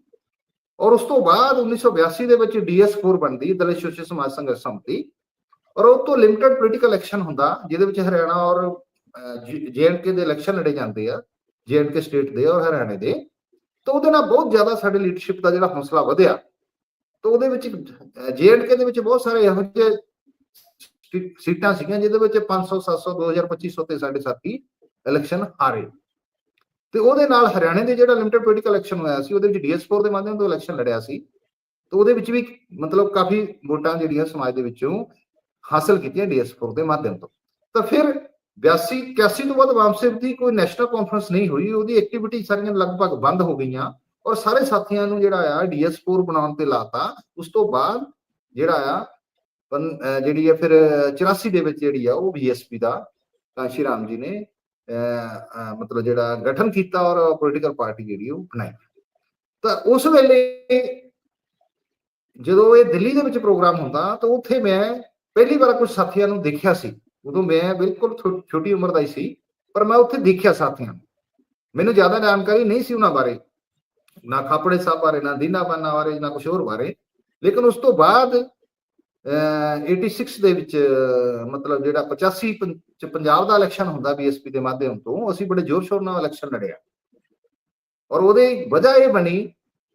ਔਰ ਉਸ ਤੋਂ ਬਾਅਦ 1982 ਦੇ ਵਿੱਚ ਡੀਐਸ4 ਬਣਦੀ, ਦਲਿਤ ਸ਼ੋਸ਼ਲ ਸਮਾਜ ਸੰਘਰਸ਼ ਸੰਮਤੀ ਔਰ ਉਹ ਤੋਂ ਲਿਮਟਿਡ ਪੋਲੀਟੀਕਲ ਐਕਸ਼ਨ ਹੁੰਦਾ, ਜਿਹਦੇ ਵਿੱਚ ਹਰਿਆਣਾ ਔਰ ਜੇਐਨਕੇ ਦੇ ਇਲੈਕਸ਼ਨ ਲੜੇ ਜਾਂਦੇ ਆ ਜੇਐਨਕੇ ਸਟੇਟ ਦੇ ਔਰ ਹਰਿਆਣੇ ਦੇ, ਤਾਂ ਉਹਦੇ ਨਾਲ ਬਹੁਤ ਜ਼ਿਆਦਾ ਸਾਡੇ ਲੀਡਰਸ਼ਿਪ ਦਾ ਜਿਹੜਾ ਹੌਸਲਾ ਵਧਿਆ। ਤਾਂ ਉਹਦੇ ਵਿੱਚ ਜੇਐਨਕੇ ਦੇ ਵਿੱਚ ਬਹੁਤ ਸਾਰੇ ਇਹੋ ਜਿਹੇ ਸੀਟਾਂ ਸੀਗੀਆਂ, ਜਿਹਦੇ ਵਿੱਚ 500 700 2000 2500 ਤੇ ਸਾਡੇ ਸਾਥੀ ਇਲੈਕਸ਼ਨ ਹਾਰੇ। ਤੇ ਉਹਦੇ ਨਾਲ ਹਰਿਆਣੇ ਦੇ ਜਿਹੜਾ ਲਿਮਟਿਡ ਪੋਲੀਟੀਕਲ ਇਲੈਕਸ਼ਨ ਹੋਇਆ ਸੀ, ਉਹਦੇ ਵਿੱਚ ਡੀਐਸ4 ਦੇ ਮਾਧਿਅਮ ਤੋਂ ਇਲੈਕਸ਼ਨ ਲੜਿਆ ਸੀ। ਤੇ ਉਹਦੇ ਵਿੱਚ ਵੀ ਮਤਲਬ ਕਾਫੀ ਵੋਟਾਂ ਜਿਹੜੀਆਂ ਸਮਾਜ ਦੇ ਵਿੱਚੋਂ ਹਾਸਲ ਕੀਤੀਆਂ ਡੀਐਸ4 ਦੇ ਮਾਧਿਅਮ ਤੋਂ। ਤਾਂ ਫਿਰ 82 81 ਤੋਂ ਬਾਅਦ ਵਾਮਸੇਵ ਦੀ ਕੋਈ ਨੈਸ਼ਨਲ ਕਾਨਫਰੰਸ ਨਹੀਂ ਹੋਈ, ਉਹਦੀ ਐਕਟੀਵਿਟੀ ਸਾਰੀਆਂ ਲਗਭਗ ਬੰਦ ਹੋ ਗਈਆਂ ਔਰ ਸਾਰੇ ਸਾਥੀਆਂ ਨੂੰ ਜਿਹੜਾ ਆ ਡੀਐਸ4 ਬਣਾਉਣ ਤੇ ਲਾਤਾ। ਉਸ ਤੋਂ ਬਾਅਦ ਜਿਹੜਾ ਆ ਪੰ- ਜਿਹੜੀ ਆ ਫਿਰ 84 ਦੇ ਵਿੱਚ ਜਿਹੜੀ ਆ ਉਹ ਬੀਐਸਪੀ ਦਾ ਕਾਂਸ਼ੀ ਰਾਮ ਜੀ ਨੇ ਮਤਲਬ ਜਿਹੜਾ ਗਠਨ ਕੀਤਾ ਔਰ ਪੋਲੀਟੀਕਲ ਪਾਰਟੀ ਜਿਹੜੀ ਉਹ ਬਣਾਈ। ਤਾਂ ਉਸ ਵੇਲੇ ਜਦੋਂ ਇਹ ਦਿੱਲੀ ਦੇ ਵਿੱਚ ਪ੍ਰੋਗਰਾਮ ਹੁੰਦਾ ਤਾਂ ਉੱਥੇ ਮੈਂ ਪਹਿਲੀ ਵਾਰ ਕੁਝ ਸਾਥੀਆਂ ਨੂੰ ਦੇਖਿਆ ਸੀ। ਉਦੋਂ ਮੈਂ ਬਿਲਕੁਲ ਛੋ- ਛੋਟੀ ਉਮਰ ਦਾ ਹੀ ਸੀ, ਪਰ ਮੈਂ ਉੱਥੇ ਦੇਖਿਆ ਸਾਥੀਆਂ ਨੂੰ। ਮੈਨੂੰ ਜ਼ਿਆਦਾ ਜਾਣਕਾਰੀ ਨਹੀਂ ਸੀ ਉਹਨਾਂ ਬਾਰੇ। ਨਾ ਖਾਪੜੇ ਸਾਹਿਬ ਬਾਰੇ, ਨਾ ਦੀਨਾ ਬਾਨਾ ਬਾਰੇ, ਨਾ ਕੁਝ ਹੋਰ ਬਾਰੇ। ਲੇਕਿਨ ਉਸ ਤੋਂ ਬਾਅਦ 86 ਦੇ ਵਿੱਚ ਮਤਲਬ ਜਿਹੜਾ 85 ਪੰ- ਚ ਪੰਜਾਬ ਦਾ ਇਲੈਕਸ਼ਨ ਹੁੰਦਾ ਬੀਐਸਪੀ ਦੇ ਮਾਧਿਅਮ ਤੋਂ, ਅਸੀਂ ਬੜੇ ਜ਼ੋਰ ਸ਼ੋਰ ਨਾਲ ਇਲੈਕਸ਼ਨ ਲੜਿਆ। ਔਰ ਉਹਦੇ ਵਜ੍ਹਾ ਇਹ ਬਣੀ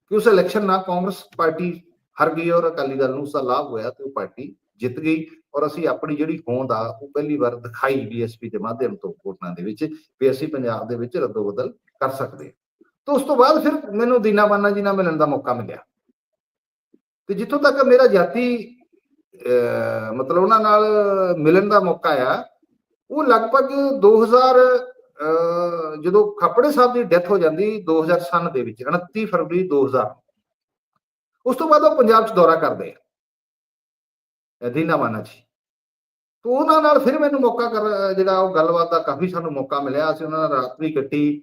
ਕਿ ਉਸ ਇਲੈਕਸ਼ਨ ਨਾਲ ਕਾਂਗਰਸ ਪਾਰਟੀ ਹਰ ਗਈ ਔਰ ਅਕਾਲੀ ਦਲ ਨੂੰ ਉਸ ਦਾ ਲਾਭ ਹੋਇਆ ਤੇ ਉਹ ਪਾਰਟੀ ਜਿੱਤ ਗਈ। ਔਰ ਅਸੀਂ ਆਪਣੀ ਜਿਹੜੀ ਹੋਂਦ ਆ, ਉਹ ਪਹਿਲੀ ਵਾਰ ਦਿਖਾਈ ਬੀਐਸਪੀ ਦੇ ਮਾਧਿਅਮ ਤੋਂ ਵੋਟਾਂ ਦੇ ਵਿੱਚ ਵੀ ਅਸੀਂ ਪੰਜਾਬ ਦੇ ਵਿੱਚ ਰੱਦੋ ਬਦਲ ਕਰ ਸਕਦੇ ਹਾਂ। ਤਾਂ ਉਸ ਤੋਂ ਬਾਅਦ ਫਿਰ ਮੈਨੂੰ ਦੀਨਾਬਾਨਾ ਜੀ ਨਾਲ ਮਿਲਣ ਦਾ ਮੌਕਾ ਮਿਲਿਆ। ਤੇ ਜਿੱਥੋਂ ਤੱਕ ਮੇਰਾ ਜਾਤੀ ਮਤਲਬ ਉਹਨਾਂ ਨਾਲ ਮਿਲਣ ਦਾ ਮੌਕਾ ਆ। ਉਹ ਲਗਭਗ 2000 ਅਹ ਜਦੋਂ ਖਪੜੇ ਸਾਹਿਬ ਦੀ ਡੈਥ ਹੋ ਜਾਂਦੀ 2000 ਸਨ ਦੇ ਵਿੱਚ 29 ਫਰਵਰੀ 2000 ਉਸ ਤੋਂ ਬਾਅਦ ਉਹ ਪੰਜਾਬ 'ਚ ਦੌਰਾ ਕਰਦੇ ਆ। ਦੀਨਾ ਮਾਨਾ ਜੀ। ਤੋਂ ਉਹਨਾਂ ਨਾਲ ਫਿਰ ਮੈਨੂੰ ਮੌਕਾ ਕਰ, ਜਿਹੜਾ ਉਹ ਗੱਲਬਾਤ ਦਾ ਕਾਫੀ ਸਾਨੂੰ ਮੌਕਾ ਮਿਲਿਆ। ਅਸੀਂ ਉਹਨਾਂ ਨਾਲ ਰਾਤ ਵੀ ਕੱਟੀ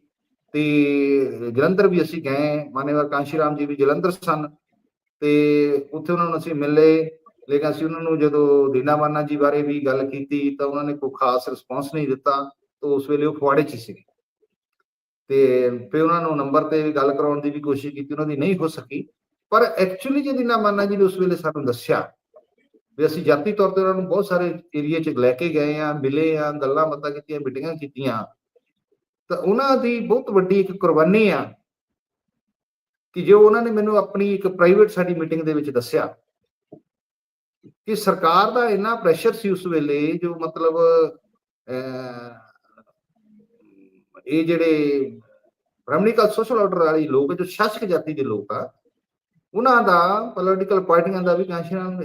ਤੇ ਜਲੰਧਰ ਵੀ ਅਸੀਂ ਗਏ। ਮਾਨੇਵਰ ਕਾਂਸ਼ੀ ਰਾਮ ਜੀ ਵੀ ਜਲੰਧਰ ਸਨ ਤੇ ਉੱਥੇ ਉਹਨਾਂ ਨੂੰ ਅਸੀਂ ਮਿਲੇ। ਲੇਕਿਨ ਅਸੀਂ ਉਹਨਾਂ ਨੂੰ ਜਦੋਂ ਦੀਨਾ ਮਾਨਾ ਜੀ ਬਾਰੇ ਵੀ ਗੱਲ ਕੀਤੀ ਤਾਂ ਉਹਨਾਂ ਨੇ ਕੋਈ ਖਾਸ ਰਿਸਪੌਂਸ ਨਹੀਂ ਦਿੱਤਾ, ਤਾਂ ਉਸ ਵੇਲੇ ਉਹ ਫੁਆੜੇ 'ਚ ਸੀ ਤੇ ਫਿਰ ਉਹਨਾਂ ਨੂੰ ਨੰਬਰ ਤੇ ਵੀ ਗੱਲ ਕਰਾਉਣ ਦੀ ਵੀ ਕੋਸ਼ਿਸ਼ ਕੀਤੀ, ਉਹਨਾਂ ਦੀ ਨਹੀਂ ਹੋ ਸਕੀ। ਪਰ ਐਕਚੁਅਲੀ ਜੇ ਦੀਨਾ ਮਾਨਾ ਜੀ ਨੇ ਉਸ ਵੇਲੇ ਸਾਨੂੰ ਦੱਸਿਆ ਵੀ ਅਸੀਂ ਜਾਤੀ ਤੌਰ ਤੇ ਉਹਨਾਂ ਨੂੰ ਬਹੁਤ ਸਾਰੇ ਏਰੀਆ 'ਚ ਲੈ ਕੇ ਗਏ ਆ ਮਿਲੇ ਆ ਗੱਲਾਂ ਬਾਤਾਂ ਕੀਤੀਆਂ, ਮੀਟਿੰਗਾਂ ਕੀਤੀਆਂ, ਤਾਂ ਉਹਨਾਂ ਦੀ ਬਹੁਤ ਵੱਡੀ ਇੱਕ ਕੁਰਬਾਨੀ ਆ ਕਿ ਜੋ ਉਹਨਾਂ ਨੇ ਮੈਨੂੰ ਆਪਣੀ ਇੱਕ ਪ੍ਰਾਈਵੇਟ ਸਾਡੀ ਮੀਟਿੰਗ ਦੇ ਵਿੱਚ ਦੱਸਿਆ। ਕਿ ਸਰਕਾਰ ਦਾ ਇੰਨਾ ਪ੍ਰੈਸ਼ਰ ਸੀ ਉਸ ਵੇਲੇ ਜੋ ਮਤਲਬ ਇਹ ਜਿਹੜੇ ਬ੍ਰਾਹਮਣਿਕਲ ਸੋਸ਼ਲ ਆਰਡਰ ਵਾਲੀ ਲੋਕ ਜੋ ਸ਼ਾਸਕ ਜਾਤੀ ਦੇ ਲੋਕ ਆ ਉਹਨਾਂ ਦਾ ਪੋਲੀਟੀਕਲ ਪਾਰਟੀਆਂ ਦਾ ਵੀ ਕਾਂਸ਼ੀਰਾਮ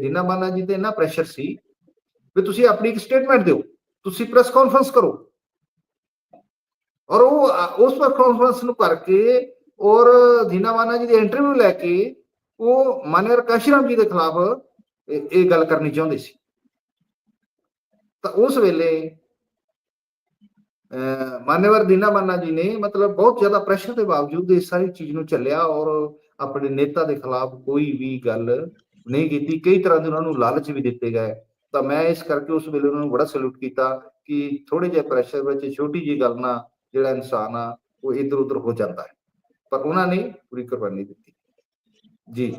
ਦੀਨਾ ਮਾਨਾ ਜੀ ਤੇ ਇੰਨਾ ਪ੍ਰੈਸ਼ਰ ਸੀ ਵੀ ਤੁਸੀਂ ਆਪਣੀ ਇੱਕ ਸਟੇਟਮੈਂਟ ਦਿਓ ਤੁਸੀਂ ਪ੍ਰੈਸ ਕਾਨਫਰੰਸ ਕਰੋ। ਔਰ ਉਹ ਅ, ਉਸ ਪਰ ਕਾਨਫਰੰਸ ਨੂੰ ਕਰਕੇ ਔਰ ਦੀਨਾ ਮਾਨਾ ਜੀ ਦੇ ਇੰਟਰਵਿਊ ਲੈ ਕੇ ਉਹ ਮਾਨੇਰ ਕਾਂਸ਼ੀਰਾਮ ਜੀ ਦੇ ਖਿਲਾਫ ਇਹ ਗੱਲ ਕਰਨੀ ਚਾਹੁੰਦੇ ਸੀ। ਤਾਂ ਉਸ ਵੇਲੇ, ਅਹ ਦੀਨਾ ਮਾਨਾ ਜੀ ਨੇ ਮਤਲਬ ਬਹੁਤ ਜ਼ਿਆਦਾ ਪ੍ਰੈਸ਼ਰ ਦੇ ਬਾਵਜੂਦ ਇਸ ਸਾਰੀ ਚੀਜ਼ ਨੂੰ ਚੱਲਿਆ ਔਰ ਆਪਣੇ ਨੇਤਾ ਦੇ ਖਿਲਾਫ ਕੋਈ ਵੀ ਗੱਲ ਨਹੀਂ ਕੀਤੀ। ਕਈ ਤਰ੍ਹਾਂ ਦੇ ਉਹਨਾਂ ਨੂੰ ਲਾਲਚ ਵੀ ਦਿੱਤੇ ਗਏ। ਤਾਂ ਮੈਂ ਇਸ ਕਰਕੇ ਉਸ ਵੇਲੇ ਉਹਨਾਂ ਨੂੰ ਬੜਾ ਸਲੂਟ ਕੀਤਾ ਕਿ ਥੋੜੇ ਜਿਹੇ ਪ੍ਰੈਸ਼ਰ ਵਿੱਚ ਛੋਟੀ ਜਿਹੀ ਗੱਲ ਨਾਲ ਜਿਹੜਾ ਇਨਸਾਨ ਆ, ਉਹ ਇੱਧਰ ਉੱਧਰ ਹੋ ਜਾਂਦਾ ਹੈ। ਪਰ ਉਹਨਾਂ ਨੇ ਪੂਰੀ ਕੁਰਬਾਨੀ ਦਿੱਤੀ। ਜੀ।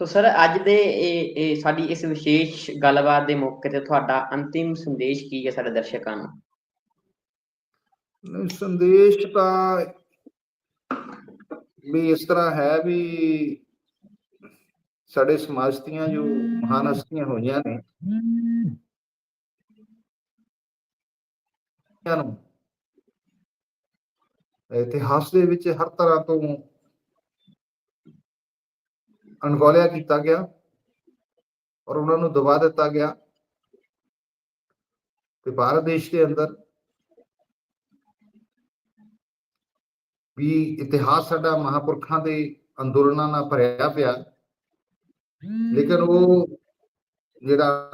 ਸੋ ਸਰ, ਅੱਜ ਦੇ ਇਹ ਸਾਡੀ ਇਸ ਵਿਸ਼ੇਸ਼ ਗੱਲਬਾਤ ਦੇ ਮੌਕੇ ਤੇ ਤੁਹਾਡਾ ਅੰਤਿਮ ਸੰਦੇਸ਼ ਕੀ ਹੈ ਸਾਡੇ ਦਰਸ਼ਕਾਂ ਨੂੰ? ਸੰਦੇਸ਼ ਤਾਂ ਵੀ ਇਸ ਤਰ੍ਹਾਂ ਹੈ ਵੀ ਸਾਡੇ ਸਮਾਜ ਦੀਆਂ ਜੋ ਮਹਾਨ ਹਸਤੀਆਂ ਹੋਈਆਂ ਨੇ ਇਤਿਹਾਸ ਦੇ ਵਿੱਚ ਹਰ ਤਰ੍ਹਾਂ ਤੋਂ ਅਣਗੌਲਿਆ ਕੀਤਾ ਗਿਆ ਔਰ ਉਹਨਾਂ ਨੂੰ ਦਬਾ ਦਿੱਤਾ ਗਿਆ ਤੇ ਭਾਰਤ ਦੇਸ਼ ਦੇ ਅੰਦਰ ਵੀ ਇਤਿਹਾਸ ਸਾਡਾ ਮਹਾਪੁਰਖਾਂ ਦੇ ਅੰਦੋਲਨਾਂ ਨਾਲ ਭਰਿਆ ਪਿਆ। ਲੇਕਿਨ ਉਹ ਜਿਹੜਾ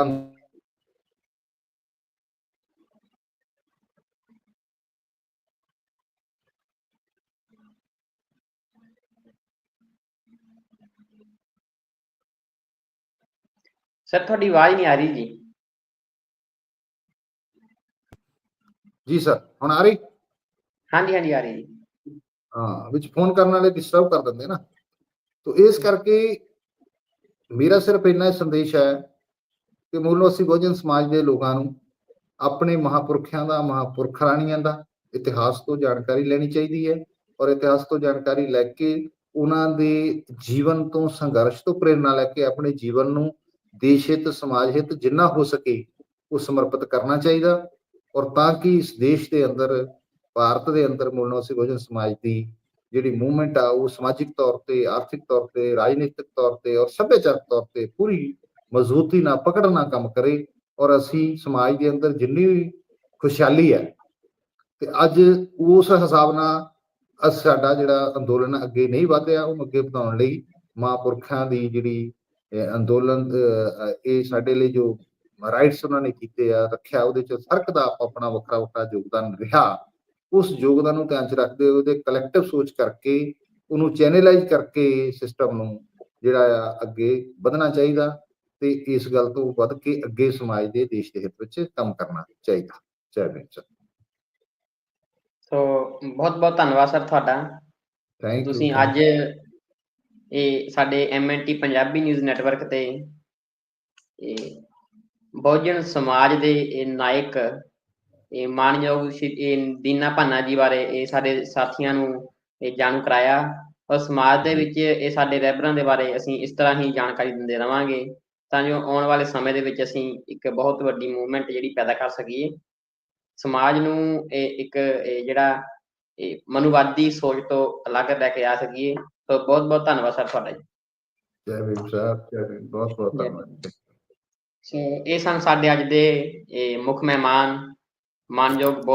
ਸਰ ਤੁਹਾਡੀ ਆਵਾਜ਼ ਨਹੀਂ ਆ ਰਹੀ ਜੀ। ਜੀ ਸਰ ਹੁਣ ਆ ਰਹੀ? ਹਾਂਜੀ ਹਾਂਜੀ ਆ ਰਹੀ ਜੀ। ਹਾਂ ਵਿੱਚ ਫੋਨ ਕਰਨ ਵਾਲੇ ਡਿਸਟਰਬ ਕਰ ਦਿੰਦੇ ਨਾ। ਤੋ ਇਸ ਕਰਕੇ ਮੇਰਾ ਸਿਰਫ ਇੰਨਾ ਸੰਦੇਸ਼ ਹੈ ਕਿ ਮੂਲੋਂ ਅਸੀਂ ਬਹੁਜਨ ਸਮਾਜ ਦੇ ਲੋਕਾਂ ਨੂੰ ਆਪਣੇ ਮਹਾਪੁਰਖਿਆਂ ਦਾ ਮਹਾਪੁਰਖ ਰਾਣੀਆਂ ਦਾ ਇਤਿਹਾਸ ਤੋਂ ਜਾਣਕਾਰੀ ਲੈਣੀ ਚਾਹੀਦੀ ਹੈ ਔਰ ਇਤਿਹਾਸ ਤੋਂ ਜਾਣਕਾਰੀ ਲੈ ਕੇ ਉਹਨਾਂ ਦੇ ਜੀਵਨ ਤੋਂ ਸੰਘਰਸ਼ ਤੋਂ ਪ੍ਰੇਰਣਾ ਲੈ ਕੇ ਆਪਣੇ ਜੀਵਨ ਨੂੰ ਦੇਸ਼ ਹਿੱਤ, ਸਮਾਜ ਹਿੱਤ ਜਿੰਨਾ ਹੋ ਸਕੇ ਉਹ ਸਮਰਪਿਤ ਕਰਨਾ ਚਾਹੀਦਾ ਔਰ ਤਾਂ ਕਿ ਇਸ ਦੇਸ਼ ਦੇ ਅੰਦਰ, ਭਾਰਤ ਦੇ ਅੰਦਰ ਮੂਲੋਂ ਅਸੀਂ ਬਹੁਜਨ ਸਮਾਜ ਦੀ ਜਿਹੜੀ ਮੂਵਮੈਂਟ ਆ ਉਹ ਸਮਾਜਿਕ ਤੌਰ ਤੇ, ਆਰਥਿਕ ਤੌਰ ਤੇ, ਰਾਜਨੀਤਿਕ ਤੌਰ ਤੇ ਔਰ ਸੱਭਿਆਚਾਰਕ ਤੌਰ ਤੇ ਪੂਰੀ ਮਜ਼ਬੂਤੀ ਨਾਲ, ਪਕੜ ਨਾਲ ਕੰਮ ਕਰੇ ਔਰ ਅਸੀਂ ਸਮਾਜ ਦੇ ਅੰਦਰ ਜਿੰਨੀ ਵੀ ਖੁਸ਼ਹਾਲੀ ਹੈ ਤੇ ਅੱਜ ਉਸ ਹਿਸਾਬ ਨਾਲ ਅਸ ਸਾਡਾ ਜਿਹੜਾ ਅੰਦੋਲਨ ਅੱਗੇ ਨਹੀਂ ਵਧਿਆ, ਉਹਨੂੰ ਅੱਗੇ ਵਧਾਉਣ ਲਈ ਮਹਾਂਪੁਰਖਾਂ ਦੀ ਜਿਹੜੀ ਅੰਦੋਲਨ ਇਹ ਸਾਡੇ ਲਈ ਜੋ ਰਾਈਟਸ ਉਹਨਾਂ ਨੇ ਕੀਤੇ ਆ ਰੱਖਿਆ ਉਹਦੇ ਚ ਸਰਕ ਦਾ ਆਪਣਾ ਵੱਖਰਾ ਵੱਖਰਾ ਯੋਗਦਾਨ ਰਿਹਾ। ਉਸ ਯੋਗਦਾਨ ਨੂੰ ਧਿਆਨ ਚ ਰੱਖਦੇ ਹੋਏ ਉਹਦੇ ਕਲੈਕਟਿਵ ਸੋਚ ਕਰਕੇ ਉਹਨੂੰ ਚੈਨਲਾਈਜ਼ ਕਰਕੇ ਸਿਸਟਮ ਨੂੰ ਜਿਹੜਾ ਆ ਅੱਗੇ ਵਧਣਾ ਚਾਹੀਦਾ ਤੇ ਇਸ ਗੱਲ ਤੋਂ ਵੱਧ ਕੇ ਅੱਗੇ ਸਮਾਜ ਦੇ ਦੇਸ਼ ਦੇ ਹਿੱਤ ਵਿੱਚ ਕੰਮ ਕਰਨਾ ਚਾਹੀਦਾ। ਜੈ ਭੀਮ ਸਰ। ਸੋ ਬਹੁਤ ਬਹੁਤ ਧੰਨਵਾਦ ਸਰ ਤੁਹਾਡਾ। ਥੈਂਕ ਯੂ ਤੁਸੀਂ ਅੱਜ ਇਹ ਸਾਡੇ ਐਮਐਨਟੀ ਪੰਜਾਬੀ ਨਿਊਜ਼ ਨੈਟਵਰਕ ਤੇ ਇਹ ਬਹੁਜਨ ਸਮਾਜ ਦੇ ਇਹ ਨਾਇਕ, ਇਹ ਮਾਨਯੋਗ ਸ਼੍ਰੀ, ਇਹ ਦੀਨਾ ਭਾਨਾ ਜੀ ਬਾਰੇ ਇਹ ਸਾਡੇ ਸਾਥੀਆਂ ਨੂੰ ਇਹ ਜਾਣੂ ਕਰਾਇਆ। ਔਰ ਸਮਾਜ ਦੇ ਵਿੱਚ ਇਹ ਸਾਡੇ ਰਹਿਬਰਾਂ ਦੇ ਬਾਰੇ ਅਸੀਂ ਇਸ ਤਰ੍ਹਾਂ ਹੀ ਜਾਣਕਾਰੀ ਦਿੰਦੇ ਰਵਾਂਗੇ, ਤਾਂ ਜੋ ਆਉਣ ਵਾਲੇ ਸਮੇਂ ਦੇ ਵਿੱਚ ਅਸੀਂ ਇੱਕ ਬਹੁਤ ਵੱਡੀ ਮੂਵਮੈਂਟ ਜਿਹੜੀ ਪੈਦਾ ਕਰ ਸਕੀਏ। ਸਮਾਜ ਨੂੰ ਇਹ ਇੱਕ ਜਿਹੜਾ, ਇਹ ਮਨੁਵਾਦੀ ਸੋਚ ਤੋਂ ਅਲੱਗ ਲੈ ਕੇ ਆ ਸਕੀਏ। ਸੋ ਬਹੁਤ ਬਹੁਤ ਧੰਨਵਾਦ ਸਰ ਤੁਹਾਡਾ ਜੀ ਜੈ ਭੀਮ ਸਰ ਜੈ ਭੀਮ ਬਹੁਤ ਬਹੁਤ ਧੰਨਵਾਦ ਸੋ ਇਹ ਸਨ ਸਾਡੇ ਅੱਜ ਦੇ ਇਹ ਮੁੱਖ ਮਹਿਮਾਨ ਮਾਨਯੋਗ ਬਹੁਤ